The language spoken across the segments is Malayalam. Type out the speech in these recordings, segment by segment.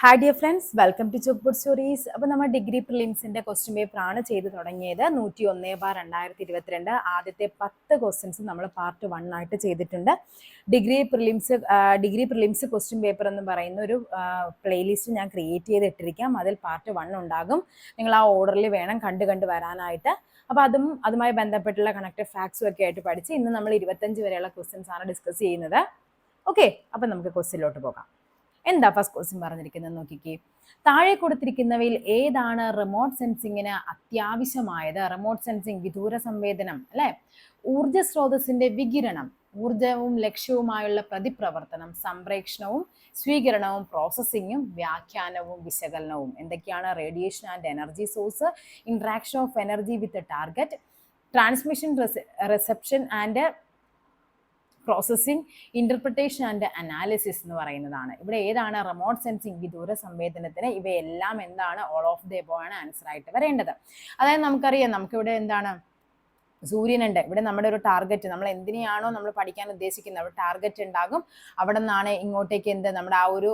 Hi dear friends welcome to chalk stories അപ്പോൾ നമ്മൾ ഡിഗ്രി പ്രിലിംസിന്റെ ക്വസ്റ്റ്യൻ പേപ്പറാണ് ചെയ്ത് തുടങ്ങിയത്. നൂറ്റി ഒന്ന് ബാർ രണ്ടായിരത്തി ഇരുപത്തിരണ്ട് ആദ്യത്തെ പത്ത് ക്വസ്റ്റ്യൻസ് നമ്മൾ പാർട്ട് വൺ ആയിട്ട് ചെയ്തിട്ടുണ്ട്. Degree prelims degree prelims question paper എന്ന് പറയുന്ന ഒരു പ്ലേലിസ്റ്റ് ഞാൻ ക്രിയേറ്റ് ചെയ്തിട്ടിരിക്കാം. അതിൽ പാർട്ട് വൺ ഉണ്ടാകും. നിങ്ങൾ ആ ഓർഡറിൽ വേണം കണ്ട് കണ്ട് വരാനായിട്ട്. അപ്പോൾ അതും അതുമായി ബന്ധപ്പെട്ടുള്ള കണക്റ്റഡ് ഫാക്ട്സും ഒക്കെ ആയിട്ട് പഠിച്ച് ഇന്ന് നമ്മൾ ഇരുപത്തഞ്ച് വരെയുള്ള ക്വസ്റ്റ്യൻസ് ആണ് ഡിസ്കസ് ചെയ്യുന്നത്. ഓക്കെ അപ്പം നമുക്ക് ക്വസ്റ്റ്യനിലോട്ട് പോകാം. എന്താ ഫസ്റ്റ് ക്വസ്റ്റ്യൻ പറഞ്ഞിരിക്കുന്നത് നോക്കിക്കേ. താഴെ കൊടുത്തിരിക്കുന്നവയിൽ ഏതാണ് റിമോട്ട് സെൻസിങ്ങിന് അത്യാവശ്യമായത്? റിമോട്ട് സെൻസിങ് വിദൂര സംവേദനം അല്ലെ? ഊർജ സ്രോതസ്സിന്റെ വികിരണം ഊർജവും ലക്ഷ്യവുമായുള്ള പ്രതിപ്രവർത്തനം സംപ്രേക്ഷണവും സ്വീകരണവും പ്രോസസ്സിങ്ങും വ്യാഖ്യാനവും വിശകലനവും. എന്തൊക്കെയാണ് radiation and energy source interaction of energy with target transmission reception and processing interpretation and analysis എന്ന് പറയുന്നതാണ്. ഇവിടെ ഏതാണ് റിമോട്ട് സെൻസിങ് വിദൂര സംവേദനത്തിന് ഇവയെല്ലാം എന്താണ് ഓൾ ഓഫ് ദ എബോ ആണ് ആൻസർ ആയിട്ട് വരേണ്ടത്. അതായത് നമുക്കറിയാം നമുക്കിവിടെ എന്താണ് സൂര്യനുണ്ട്. ഇവിടെ നമ്മുടെ ഒരു ടാർഗറ്റ് നമ്മൾ എന്തിനെയാണോ നമ്മൾ പഠിക്കാൻ ഉദ്ദേശിക്കുന്നത് അവിടെ ടാർഗറ്റ് ഉണ്ടാകും. അവിടെ നിന്നാണ് ഇങ്ങോട്ടേക്ക് എന്ത് നമ്മുടെ ആ ഒരു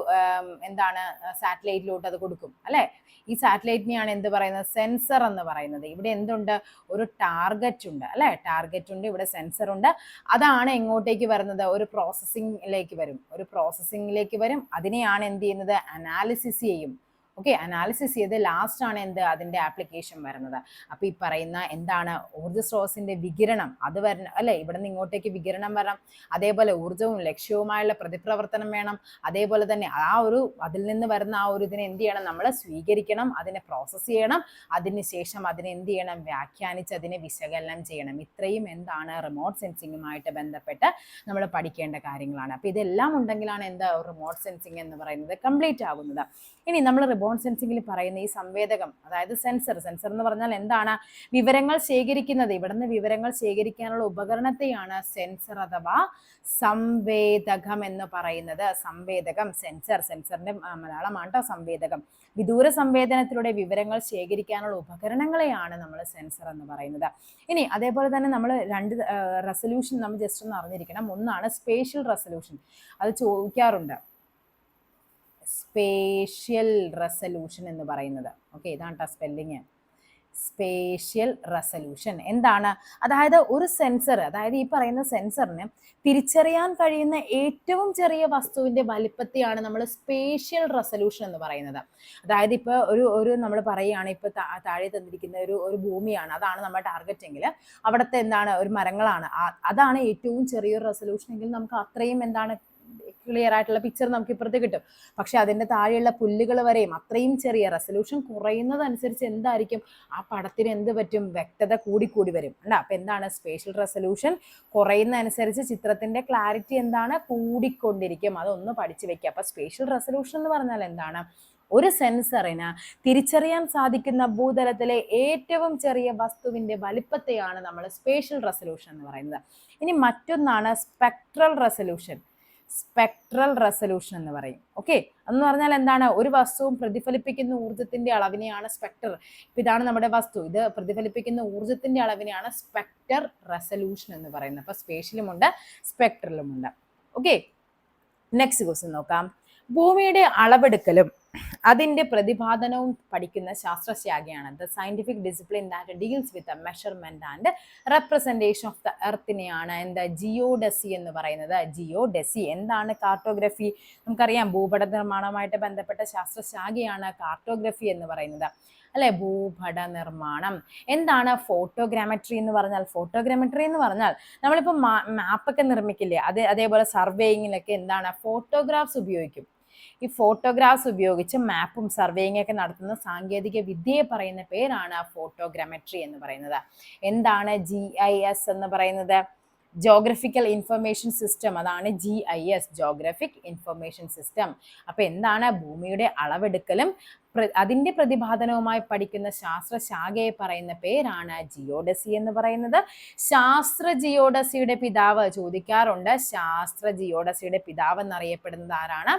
എന്താണ് സാറ്റലൈറ്റിലോട്ട് അത് കൊടുക്കും അല്ലേ? ഈ സാറ്റലൈറ്റിനെയാണ് എന്ത് പറയുന്നത്? സെൻസർ എന്ന് പറയുന്നത്. ഇവിടെ എന്തുണ്ട്? ഒരു ടാർഗറ്റ് ഉണ്ട് അല്ലേ? ടാർഗറ്റ് ഉണ്ട് ഇവിടെ സെൻസർ ഉണ്ട്. അതാണ് എങ്ങോട്ടേക്ക് വരുന്നത്. ഒരു പ്രോസസ്സിംഗിലേക്ക് വരും. ഒരു പ്രോസസ്സിംഗിലേക്ക് വരും. അതിനെയാണ് എന്ത് ചെയ്യുന്നത്? അനാലിസിസ് ചെയ്യും. ഓക്കെ അനാലിസിസ് ചെയ്ത് ലാസ്റ്റ് ആണ് എന്ത്? അതിന്റെ ആപ്ലിക്കേഷൻ വരുന്നത്. അപ്പോൾ ഈ പറയുന്ന എന്താണ്? ഊർജ സ്രോതസ്സിന്റെ വികിരണം. അത് വരണം അല്ലേ? ഇവിടെ നിന്ന് ഇങ്ങോട്ടേക്ക് വികിരണം വരണം. അതേപോലെ ഊർജവും ലക്ഷ്യവുമായുള്ള പ്രതിപ്രവർത്തനം വേണം. അതേപോലെ തന്നെ ആ ഒരു അതിൽ നിന്ന് വരുന്ന ആ ഒരു ഇതിനെ എന്ത് ചെയ്യണം? നമ്മൾ സ്വീകരിക്കണം അതിനെ പ്രോസസ്സ് ചെയ്യണം. അതിന് ശേഷം അതിനെ എന്ത് ചെയ്യണം? വ്യാഖ്യാനിച്ച് അതിനെ വിശകലനം ചെയ്യണം. ഇത്രയും എന്താണ്? റിമോട്ട് സെൻസിങ്ങുമായിട്ട് ബന്ധപ്പെട്ട് നമ്മൾ പഠിക്കേണ്ട കാര്യങ്ങളാണ്. അപ്പോൾ ഇതെല്ലാം ഉണ്ടെങ്കിലാണ് എന്താ? റിമോട്ട് സെൻസിങ് എന്ന് പറയുന്നത് കംപ്ലീറ്റ് ആകുന്നത്. ഇനി നമ്മൾ റിബോൺ സെൻസിങ്ങിൽ പറയുന്ന ഈ സംവേദകം അതായത് സെൻസർ സെൻസർ എന്ന് പറഞ്ഞാൽ എന്താണ്? വിവരങ്ങൾ ശേഖരിക്കുന്നത്. ഇവിടുന്ന് വിവരങ്ങൾ ശേഖരിക്കാനുള്ള ഉപകരണത്തെയാണ് സെൻസർ അഥവാ സംവേദകം എന്ന് പറയുന്നത്. സംവേദകം സെൻസർ സെൻസറിന്റെ മലയാളമാണ് സംവേദകം. വിദൂര സംവേദനത്തിലൂടെ വിവരങ്ങൾ ശേഖരിക്കാനുള്ള ഉപകരണങ്ങളെയാണ് നമ്മൾ സെൻസർ എന്ന് പറയുന്നത്. ഇനി അതേപോലെ തന്നെ നമ്മൾ രണ്ട് റെസൊല്യൂഷൻ നമ്മൾ ജസ്റ്റ് ഒന്ന് അറിഞ്ഞിരിക്കണം. ഒന്നാണ് സ്പേഷ്യൽ റെസൊല്യൂഷൻ അത് ചോദിക്കാറുണ്ട്. സ്പേഷ്യൽ റെസല്യൂഷൻ എന്ന് പറയുന്നത്. ഓക്കെ ഇതാണ് കേട്ടോ സ്പെല്ലിങ് സ്പേഷ്യൽ റെസല്യൂഷൻ എന്താണ്? അതായത് ഒരു സെൻസർ അതായത് ഈ പറയുന്ന സെൻസറിന് തിരിച്ചറിയാൻ കഴിയുന്ന ഏറ്റവും ചെറിയ വസ്തുവിന്റെ വലിപ്പത്തെയാണ് നമ്മൾ സ്പേഷ്യൽ റെസല്യൂഷൻ എന്ന് പറയുന്നത്. അതായത് ഇപ്പോൾ ഒരു ഒരു നമ്മൾ പറയുകയാണ് ഇപ്പോൾ താഴെ തന്നിരിക്കുന്ന ഒരു ഒരു ഭൂമിയാണ്. അതാണ് നമ്മുടെ ടാർഗറ്റ് എങ്കിൽ അവിടുത്തെ എന്താണ്? ഒരു മരങ്ങളാണ്. അതാണ് ഏറ്റവും ചെറിയൊരു റെസല്യൂഷൻ എങ്കിൽ നമുക്ക് അത്രയും എന്താണ് ക്ലിയർ ആയിട്ടുള്ള പിക്ചർ നമുക്ക് ഇപ്പുറത്ത് കിട്ടും. പക്ഷെ അതിന്റെ താഴെയുള്ള പുല്ലുകൾ വരെയും അത്രയും ചെറിയ റെസൊല്യൂഷൻ കുറയുന്നതനുസരിച്ച് എന്തായിരിക്കും? ആ പടത്തിന് എന്ത് പറ്റും? വ്യക്തത കൂടിക്കൂടി കൂടി വരും. അല്ല അപ്പൊ എന്താണ് സ്പേഷ്യൽ റെസൊല്യൂഷൻ കുറയുന്നതനുസരിച്ച് ചിത്രത്തിന്റെ ക്ലാരിറ്റി എന്താണ്? കൂടിക്കൊണ്ടിരിക്കും. അതൊന്ന് പഠിച്ചു വെക്കുക അപ്പൊ സ്പേഷ്യൽ റെസൊല്യൂഷൻ എന്ന് പറഞ്ഞാൽ എന്താണ്? ഒരു സെൻസറിന് തിരിച്ചറിയാൻ സാധിക്കുന്ന ഭൂതലത്തിലെ ഏറ്റവും ചെറിയ വസ്തുവിന്റെ വലിപ്പത്തെയാണ് നമ്മൾ സ്പേഷ്യൽ റെസൊല്യൂഷൻ എന്ന് പറയുന്നത്. ഇനി മറ്റൊന്നാണ് സ്പെക്ട്രൽ റെസൊല്യൂഷൻ സ്പെക്ട്രൽ റെസൊല്യൂഷൻ എന്ന് പറയും. ഓക്കെ? എന്ന് പറഞ്ഞാൽ എന്താണ്? ഒരു വസ്തുവും പ്രതിഫലിപ്പിക്കുന്ന ഊർജത്തിന്റെ അളവിനെയാണ് സ്പെക്ടർ ഇതാണ് നമ്മുടെ വസ്തു. ഇത് പ്രതിഫലിപ്പിക്കുന്ന ഊർജത്തിന്റെ അളവിനെയാണ് സ്പെക്ടർ റെസൊല്യൂഷൻ എന്ന് പറയുന്നത്. അപ്പൊ സ്പേഷ്യലുമുണ്ട് സ്പെക്ട്രലുമുണ്ട്. ഓക്കെ? നെക്സ്റ്റ് ക്വസ്റ്റ്യൻ നോക്കാം. ഭൂമിയുടെ അളവെടുക്കലും അതിന്റെ പ്രതിപാദനവും പഠിക്കുന്ന ശാസ്ത്രശാഖയാണ് the scientific discipline that deals with measurement and representation of the എർത്തിനെയാണ് എന്താ? ജിയോഡസി എന്ന് പറയുന്നത്. ജിയോഡെസി എന്താണ് കാർട്ടോഗ്രഫി നമുക്കറിയാം ഭൂപട നിർമ്മാണവുമായിട്ട് ബന്ധപ്പെട്ട ശാസ്ത്രശാഖയാണ് കാർട്ടോഗ്രഫി എന്ന് പറയുന്നത്. അല്ലെ? ഭൂപട നിർമ്മാണം എന്താണ് ഫോട്ടോഗ്രാമട്രി എന്ന് പറഞ്ഞാൽ? ഫോട്ടോഗ്രാമട്രി എന്ന് പറഞ്ഞാൽ നമ്മളിപ്പോൾ മാപ്പൊക്കെ നിർമ്മിക്കില്ലേ? അതേ അതേപോലെ സർവേയിങ്ങിലൊക്കെ എന്താണ്? ഫോട്ടോഗ്രാഫ്സ് ഉപയോഗിക്കും. ഈ ഫോട്ടോഗ്രാഫ്സ് ഉപയോഗിച്ച് മാപ്പും സർവേയിങ് ഒക്കെ നടത്തുന്ന സാങ്കേതിക വിദ്യയെ പറയുന്ന പേരാണ് ഫോട്ടോഗ്രാമെട്രി എന്ന് പറയുന്നത്. എന്താണ് ജി ഐ എസ് എന്ന് പറയുന്നത്? ജോഗ്രഫിക്കൽ ഇൻഫർമേഷൻ സിസ്റ്റം അതാണ് G I S geographic information system അപ്പോൾ എന്താണ് ഭൂമിയുടെ അളവെടുക്കലും അതിന്റെ പ്രതിപാദനവുമായി പഠിക്കുന്ന ശാസ്ത്രശാഖയെ പറയുന്ന പേരാണ് ജിയോഡസി എന്ന് പറയുന്നത്. ശാസ്ത്ര ജിയോഡസിയുടെ പിതാവ് ചോദിക്കാറുണ്ട്. ശാസ്ത്ര ജിയോഡസിയുടെ പിതാവ് എന്നറിയപ്പെടുന്നത് ആരാണ്?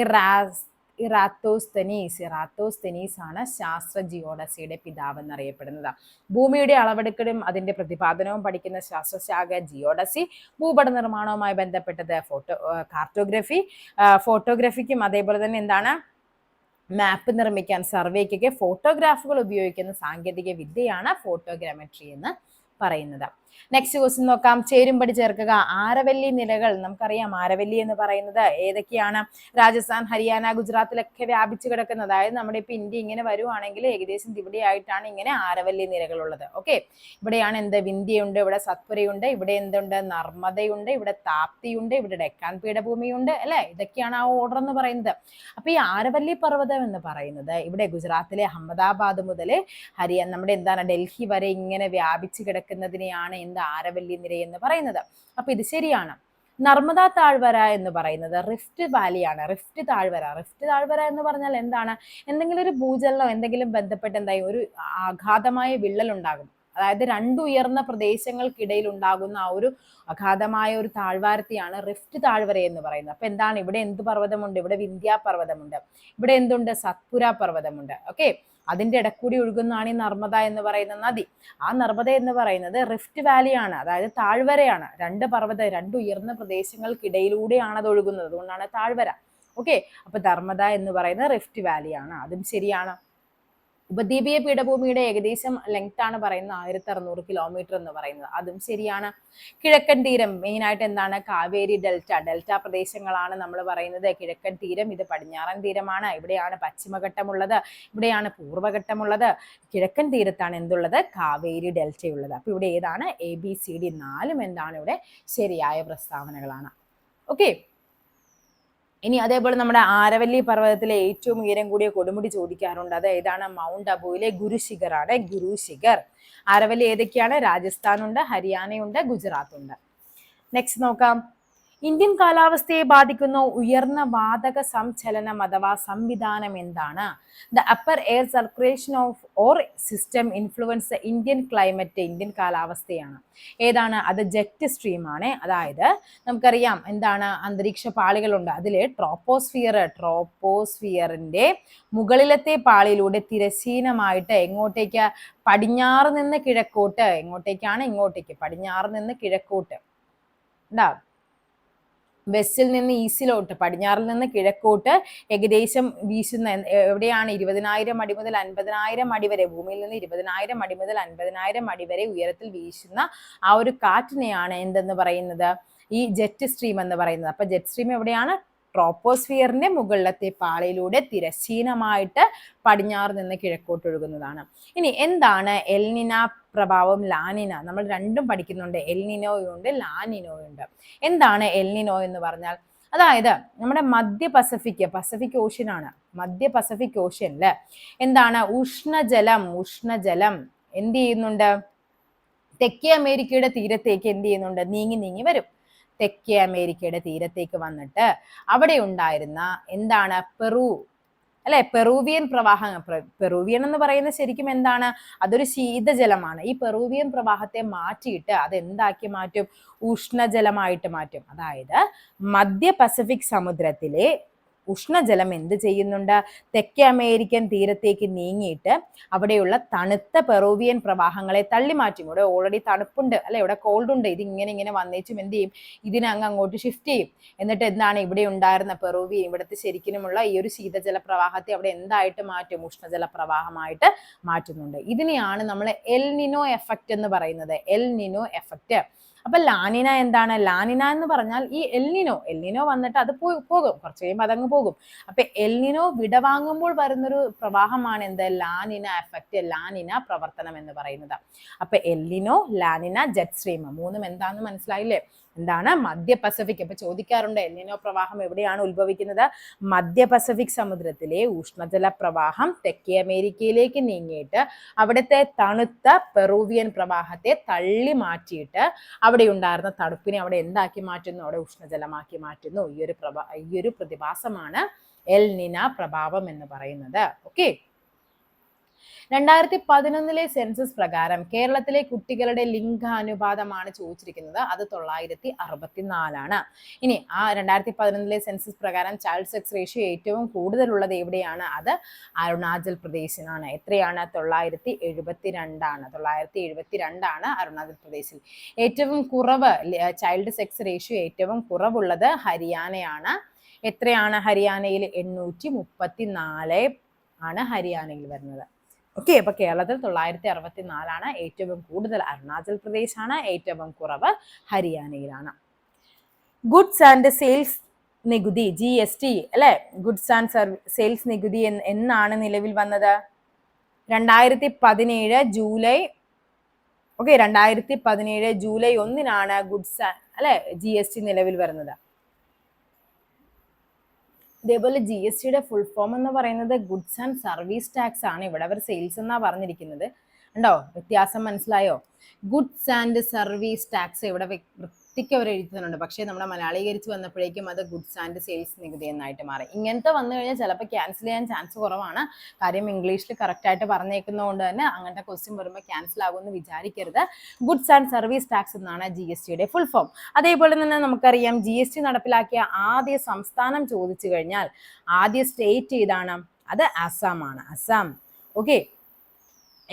ഇറാസ് ഇറാത്തോസ്തനീസ് ഇറാത്തോസ്തനീസ് ആണ് ശാസ്ത്ര ജിയോഡസിയുടെ പിതാവ് എന്നറിയപ്പെടുന്നത് ഭൂമിയുടെ അളവെടുക്കലും അതിന്റെ പ്രതിപാദനവും പഠിക്കുന്ന ശാസ്ത്രശാഖ ജിയോഡസി ഭൂപട നിർമ്മാണവുമായി ബന്ധപ്പെട്ടത് ഫോട്ടോ കാർട്ടോഗ്രഫി. ഫോട്ടോഗ്രഫിക്കും അതേപോലെ തന്നെ എന്താണ്? മാപ്പ് നിർമ്മിക്കാൻ സർവേക്കൊക്കെ ഫോട്ടോഗ്രാഫുകൾ ഉപയോഗിക്കുന്ന സാങ്കേതിക വിദ്യയാണ് ഫോട്ടോഗ്രാമെട്രി എന്ന് പറയുന്നത്. നെക്സ്റ്റ് ക്വസ്റ്റ്യൻ നോക്കാം. ചേരുംപടി ചേർക്കുക. ആരവല്ലി നിലകൾ. നമുക്കറിയാം ആരവല്ലി എന്ന് പറയുന്നത് ഏതൊക്കെയാണ്? രാജസ്ഥാൻ ഹരിയാന ഗുജറാത്തിലൊക്കെ വ്യാപിച്ചു കിടക്കുന്നത്. അതായത് നമ്മുടെ ഇപ്പൊ ഇന്ത്യ ഇങ്ങനെ വരുവാണെങ്കിൽ ഏകദേശം ഇവിടെയായിട്ടാണ് ഇങ്ങനെ ആരവല്ലി നിരകളുള്ളത് ഓക്കെ ഇവിടെയാണ് എന്ത്? വിന്ധ്യയുണ്ട് ഇവിടെ സത്പുരയുണ്ട് ഇവിടെ എന്തുണ്ട്? നർമ്മദയുണ്ട് ഇവിടെ താപ്തിയുണ്ട് ഇവിടെ ഡെക്കാൻ പീഠഭൂമിയുണ്ട് അല്ലെ? ഇതൊക്കെയാണ് ആ ഓർഡർ എന്ന് പറയുന്നത്. അപ്പൊ ഈ ആരവല്ലി പർവതം എന്ന് പറയുന്നത് ഇവിടെ ഗുജറാത്തിലെ അഹമ്മദാബാദ് മുതൽ ഹരിയാന നമ്മുടെ എന്താണ്? ഡൽഹി വരെ ഇങ്ങനെ വ്യാപിച്ചു കിടക്കുന്നതിനെയാണ് എന്ത് ആരവല്ലി നിര എന്ന് പറയുന്നത്. അപ്പൊ ഇത് ശരിയാണ്. നർമ്മദ താഴ്വര എന്ന് പറയുന്നത് റിഫ്റ്റ് വാലിയാണ് റിഫ്റ്റ് താഴ്വര. റിഫ്റ്റ് താഴ്വര എന്ന് പറഞ്ഞാൽ എന്താണ്? എന്തെങ്കിലും ഒരു ഭൂചലനം എന്തെങ്കിലും ബന്ധപ്പെട്ട് എന്തായി? ഒരു ആഘാതമായ വിള്ളൽ ഉണ്ടാകും അതായത് രണ്ട് ഉയർന്ന പ്രദേശങ്ങൾക്കിടയിൽ ഉണ്ടാകുന്ന ആ ഒരു അഗാധമായ ഒരു താഴ്വാരത്തെയാണ് റിഫ്റ്റ് താഴ്വര എന്ന് പറയുന്നത്. അപ്പൊ എന്താണ്? ഇവിടെ എന്ത് പർവതമുണ്ട്? ഇവിടെ വിന്ധ്യാ പർവതമുണ്ട്. ഇവിടെ എന്തുണ്ട്? സത്പുര പർവതമുണ്ട്. ഓക്കെ അതിന്റെ ഇടക്കൂടി ഒഴുകുന്നതാണ് ഈ നർമ്മദ എന്ന് പറയുന്ന നദി. ആ നർമ്മദ എന്ന് പറയുന്നത് റിഫ്റ്റ് വാലിയാണ് അതായത് താഴ്വരയാണ്. രണ്ട് പർവത രണ്ട് ഉയർന്ന പ്രദേശങ്ങൾക്കിടയിലൂടെയാണ് അത് ഒഴുകുന്നത്. അതുകൊണ്ടാണ് താഴ്വര. ഓക്കെ അപ്പൊ നർമ്മദ എന്ന് പറയുന്നത് റിഫ്റ്റ് വാലിയാണ് അതും ശരിയാണ്. ഉപദ്വീപീയ പീഠഭൂമിയുടെ ഏകദേശം ലെങ്ത് ആണ് പറയുന്നത് ആയിരത്തി അറുന്നൂറ് കിലോമീറ്റർ എന്ന് പറയുന്നത്. അതും ശരിയാണ്. കിഴക്കൻ തീരം മെയിൻ ആയിട്ട് എന്താണ്? കാവേരി ഡെൽറ്റ. ഡെൽറ്റ പ്രദേശങ്ങളാണ് നമ്മൾ പറയുന്നത്. കിഴക്കൻ തീരം ഇത് പടിഞ്ഞാറൻ തീരമാണ്. ഇവിടെയാണ് പശ്ചിമഘട്ടമുള്ളത്. ഇവിടെയാണ് പൂർവഘട്ടമുള്ളത് കിഴക്കൻ തീരത്താണ് എന്തുള്ളത്? കാവേരി ഡെൽറ്റയുള്ളത്. അപ്പൊ ഇവിടെ ഏതാണ്? എ ബി സി ഡി നാലും എന്താണ് ഇവിടെ ശരിയായ പ്രസ്താവനകളാണ്. ഓക്കെ ഇനി അതേപോലെ നമ്മുടെ ആരവല്ലി പർവതത്തിലെ ഏറ്റവും ഉയരം കൂടിയ കൊടുമുടി ചോദിക്കാറുണ്ട്. അത് ഏതാണ്? മൗണ്ട് അബുവിലെ ഗുരുശിഖറാണ്. ഗുരുശിഖർ. ആരവല്ലി ഏതൊക്കെയാണ്? രാജസ്ഥാനുണ്ട് ഹരിയാനയുണ്ട് ഗുജറാത്തുണ്ട്. നെക്സ്റ്റ് നോക്കാം. ഇന്ത്യൻ കാലാവസ്ഥയെ ബാധിക്കുന്ന ഉയർന്ന വാതക സംചലനം അഥവാ സംവിധാനം എന്താണ്? The upper air circulation of or system influence Indian climate Indian കാലാവസ്ഥയാണ്. ഏതാണ്? അത് ജെറ്റ് സ്ട്രീമാണ് അതായത് നമുക്കറിയാം എന്താണ്? അന്തരീക്ഷ പാളികളുണ്ട്. അതിൽ ട്രോപ്പോസ്ഫിയർ ട്രോപ്പോസ്ഫിയറിന്റെ മുകളിലത്തെ പാളിയിലൂടെ തിരശീനമായിട്ട് എങ്ങോട്ടേക്ക്? പടിഞ്ഞാറ് നിന്ന് കിഴക്കോട്ട്. എങ്ങോട്ടേക്കാണ്? ഇങ്ങോട്ടേക്ക്. പടിഞ്ഞാറ് നിന്ന് കിഴക്കോട്ട്. ഉണ്ടാവും വെസ്റ്റിൽ നിന്ന് ഈസ്റ്റിലോട്ട് പടിഞ്ഞാറിൽ നിന്ന് കിഴക്കോട്ട് ഏകദേശം വീശുന്ന എവിടെയാണ് ഇരുപതിനായിരം അടി മുതൽ അൻപതിനായിരം അടി വരെ ഭൂമിയിൽ നിന്ന് ഇരുപതിനായിരം അടി മുതൽ അൻപതിനായിരം അടി വരെ ഉയരത്തിൽ വീശുന്ന ആ ഒരു കാറ്റിനെയാണ് എന്തെന്ന് പറയുന്നത്? ഈ ജെറ്റ് സ്ട്രീം എന്ന് പറയുന്നത്. അപ്പൊ ജെറ്റ് സ്ട്രീം എവിടെയാണ്? ട്രോപ്പോസ്ഫിയറിന്റെ മുകളിലത്തെ പാളയിലൂടെ തിരശ്ചീനമായിട്ട് പടിഞ്ഞാറ് നിന്ന് കിഴക്കോട്ട് ഒഴുകുന്നതാണ്. ഇനി എന്താണ് എൽനിന പ്രഭാവം? ലാനിന. നമ്മൾ രണ്ടും പഠിക്കുന്നുണ്ട്. എൽനിനോയുണ്ട് ലാനിനോയുണ്ട് എന്താണ് എൽനിനോ എന്ന് പറഞ്ഞാൽ? അതായത് നമ്മുടെ മധ്യ പസഫിക് പസഫിക് ഓഷ്യൻ ആണ്. മധ്യ പസഫിക് ഓഷ്യനിൽ എന്താണ്? ഉഷ്ണജലം ഉഷ്ണജലം. എന്ത് ചെയ്യുന്നുണ്ട്? തെക്കേ അമേരിക്കയുടെ തീരത്തേക്ക് എന്ത് ചെയ്യുന്നുണ്ട്? നീങ്ങി നീങ്ങി വരും. തെക്കേ അമേരിക്കയുടെ തീരത്തേക്ക് വന്നിട്ട് അവിടെ ഉണ്ടായിരുന്ന എന്താണ്? പെറു. അല്ലെ? പെറൂവിയൻ പ്രവാഹം പ്ര- പെറൂവിയൻ എന്ന് പറയുന്നത് ശരിക്കും എന്താണ്? അതൊരു ശീതജലമാണ്. ഈ പെറൂവിയൻ പ്രവാഹത്തെ മാറ്റിയിട്ട് അത് എന്താക്കി മാറ്റും? ഉഷ്ണജലമായിട്ട് മാറ്റും. അതായത് മധ്യ പസഫിക് സമുദ്രത്തിലെ ഉഷ്ണജലം എന്ത് ചെയ്യുന്നുണ്ട്? തെക്കേ അമേരിക്കൻ തീരത്തേക്ക് നീങ്ങിയിട്ട് അവിടെയുള്ള തണുത്ത പെറോവിയൻ പ്രവാഹങ്ങളെ തള്ളി മാറ്റും ഇവിടെ ഓൾറെഡി തണുപ്പുണ്ട് അല്ലെ? ഇവിടെ കോൾഡ് ഉണ്ട്. ഇത് ഇങ്ങനെ ഇങ്ങനെ വന്നേച്ചും എന്ത് ചെയ്യും? ഇതിനെ അങ്ങ് അങ്ങോട്ട് ഷിഫ്റ്റ് ചെയ്യും. എന്നിട്ട് എന്താണ് ഇവിടെ ഉണ്ടായിരുന്ന പെറൂവിയൻ? ഇവിടുത്തെ ശരിക്കുമുള്ള ഈ ഒരു ശീതജല പ്രവാഹത്തെ അവിടെ എന്തായിട്ട് മാറ്റും? ഉഷ്ണജല പ്രവാഹമായിട്ട് മാറ്റുന്നുണ്ട്. ഇതിനെയാണ് നമ്മൾ എൽ നിനോ എഫക്റ്റ് എന്ന് പറയുന്നത്. എൽ നിനോ എഫക്റ്റ് അപ്പൊ ലാനിന എന്താണ്? ലാനിന എന്ന് പറഞ്ഞാൽ ഈ എൽനിനോ എൽനിനോ വന്നിട്ട് അത് പോയി പോകും. കുറച്ച് കഴിയുമ്പോൾ അതങ്ങ് പോകും. അപ്പൊ എൽനിനോ വിടവാങ്ങുമ്പോൾ വരുന്നൊരു പ്രവാഹമാണ് എന്ത്? ലാനിന എഫക്റ്റ് ലാനിന പ്രവർത്തനം എന്ന് പറയുന്നത്. അപ്പൊ എൽനിനോ ലാനിന ജെറ്റ് സ്ട്രീം മൂന്നും എന്താണെന്ന് മനസ്സിലായില്ലേ? എന്താണ്? മധ്യ പസഫിക്. ഇപ്പൊ ചോദിക്കാറുണ്ട് എല്ലിനോ പ്രവാഹം എവിടെയാണ് ഉത്ഭവിക്കുന്നത്? മധ്യ പസഫിക് സമുദ്രത്തിലെ ഉഷ്ണജല പ്രവാഹം തെക്കേ അമേരിക്കയിലേക്ക് നീങ്ങിയിട്ട് അവിടുത്തെ തണുത്ത പെറൂവിയൻ പ്രവാഹത്തെ തള്ളി മാറ്റിയിട്ട് അവിടെ ഉണ്ടായിരുന്ന തണുപ്പിനെ അവിടെ എന്താക്കി മാറ്റുന്നു? അവിടെ ഉഷ്ണജലമാക്കി മാറ്റുന്നു. ഈ ഒരു പ്രഭ ഈ ഒരു പ്രതിഭാസമാണ് എൽ നിന പ്രഭാവം എന്ന് പറയുന്നത്. ഓക്കെ? രണ്ടായിരത്തി പതിനൊന്നിലെ സെൻസസ് പ്രകാരം കേരളത്തിലെ കുട്ടികളുടെ ലിംഗാനുപാതമാണ് ചോദിച്ചിരിക്കുന്നത്. അത് തൊള്ളായിരത്തി അറുപത്തിനാലാണ് ഇനി ആ രണ്ടായിരത്തി പതിനൊന്നിലെ സെൻസസ് പ്രകാരം ചൈൽഡ് സെക്സ് റേഷ്യോ ഏറ്റവും കൂടുതലുള്ളത് എവിടെയാണ്? അത് അരുണാചൽ പ്രദേശിനാണ്. എത്രയാണ്? തൊള്ളായിരത്തി എഴുപത്തി രണ്ടാണ് തൊള്ളായിരത്തി എഴുപത്തി രണ്ടാണ് അരുണാചൽ പ്രദേശിൽ. ഏറ്റവും കുറവ് ചൈൽഡ് സെക്സ് റേഷ്യോ ഏറ്റവും കുറവുള്ളത് ഹരിയാനയാണ്. എത്രയാണ്? ഹരിയാനയിൽ എണ്ണൂറ്റി മുപ്പത്തി നാല് ആണ് ഹരിയാനയിൽ വരുന്നത്. ഓക്കെ അപ്പൊ കേരളത്തിൽ തൊള്ളായിരത്തി അറുപത്തി നാലാണ് ഏറ്റവും കൂടുതൽ അരുണാചൽ പ്രദേശാണ് ഏറ്റവും കുറവ് ഹരിയാനയിലാണ്. ഗുഡ്സ് ആൻഡ് സെയിൽസ് നികുതി ജി എസ് ടി അല്ലെ? ഗുഡ്സ് ആൻഡ് സർവീസ് സെയിൽസ് നികുതി എന്നാണ് നിലവിൽ വന്നത്? രണ്ടായിരത്തി പതിനേഴ് ജൂലൈ ഓക്കെ രണ്ടായിരത്തി പതിനേഴ് ജൂലൈ ഒന്നിനാണ് ഗുഡ്സ് അല്ലെ? ജി എസ് ടി നിലവിൽ വരുന്നത്. ഇതേപോലെ ജി എസ് ടിയുടെ ഫുൾ ഫോം എന്ന് പറയുന്നത് ഗുഡ്സ് ആൻഡ് സർവീസ് ടാക്സ് ആണ്. ഇവിടെ അവർ സെയിൽസ് എന്നാ പറഞ്ഞിരിക്കുന്നത്. ഉണ്ടോ വ്യത്യാസം മനസ്സിലായോ? ഗുഡ്സ് ആൻഡ് സർവീസ് ടാക്സ് ഇവിടെ വൃത്തിക്ക് അവർ എഴുതുന്നുണ്ട്. പക്ഷേ നമ്മുടെ മലയാളീകരിച്ച് വന്നപ്പോഴേക്കും അത് ഗുഡ്സ് ആൻഡ് സെയിൽസ് നികുതി എന്നായിട്ട് മാറി. ഇങ്ങനത്തെ വന്നു കഴിഞ്ഞാൽ ചിലപ്പോൾ ക്യാൻസൽ ചെയ്യാൻ ചാൻസ് കുറവാണ്. കാര്യം ഇംഗ്ലീഷിൽ കറക്റ്റായിട്ട് പറഞ്ഞേക്കുന്നതുകൊണ്ട് തന്നെ അങ്ങനത്തെ ക്വസ്റ്റ്യൻ വരുമ്പോൾ ക്യാൻസൽ ആകുമെന്ന് വിചാരിക്കരുത്. ഗുഡ്സ് ആൻഡ് സർവീസ് ടാക്സ് എന്നാണ് ജി എസ് ടിയുടെ ഫുൾ ഫോം അതേപോലെ തന്നെ നമുക്കറിയാം ജി എസ് ടി നടപ്പിലാക്കിയ ആദ്യ സംസ്ഥാനം ചോദിച്ചു കഴിഞ്ഞാൽ ആദ്യ സ്റ്റേറ്റ് ഏതാണ്? അത് അസാമാണ് അസാം. ഓക്കെ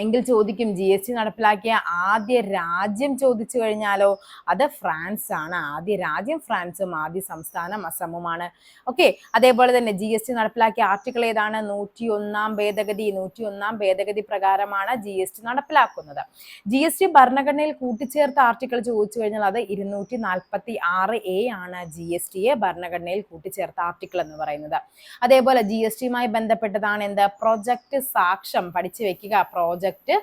എങ്കിൽ ചോദിക്കും ജി എസ് ടി നടപ്പിലാക്കിയ ആദ്യ രാജ്യം ചോദിച്ചു കഴിഞ്ഞാലോ? അത് ഫ്രാൻസ് ആണ്. ആദ്യ രാജ്യം ഫ്രാൻസും ആദ്യ സംസ്ഥാനം അസമുമാണ് ഓക്കെ അതേപോലെ തന്നെ ജി എസ് ടി നടപ്പിലാക്കിയ ആർട്ടിക്കിൾ ഏതാണ്? നൂറ്റി ഒന്നാം ഭേദഗതി. നൂറ്റി ഒന്നാം ഭേദഗതി പ്രകാരമാണ് ജി എസ് ടി നടപ്പിലാക്കുന്നത്. ജി എസ് ടി ഭരണഘടനയിൽ കൂട്ടിച്ചേർത്ത ആർട്ടിക്കിൾ ചോദിച്ചു കഴിഞ്ഞാൽ അത് ഇരുന്നൂറ്റി നാൽപ്പത്തി ആറ് എ ആണ് ജി എസ് ടിയെ ഭരണഘടനയിൽ കൂട്ടിച്ചേർത്ത ആർട്ടിക്കിൾ എന്ന് പറയുന്നത്. അതേപോലെ ജി എസ് ടിയുമായി ബന്ധപ്പെട്ടതാണ് എന്ത്? പ്രൊജക്ട് സാക്ഷം പഠിച്ചു വെക്കുക. പ്രോജക്റ്റ്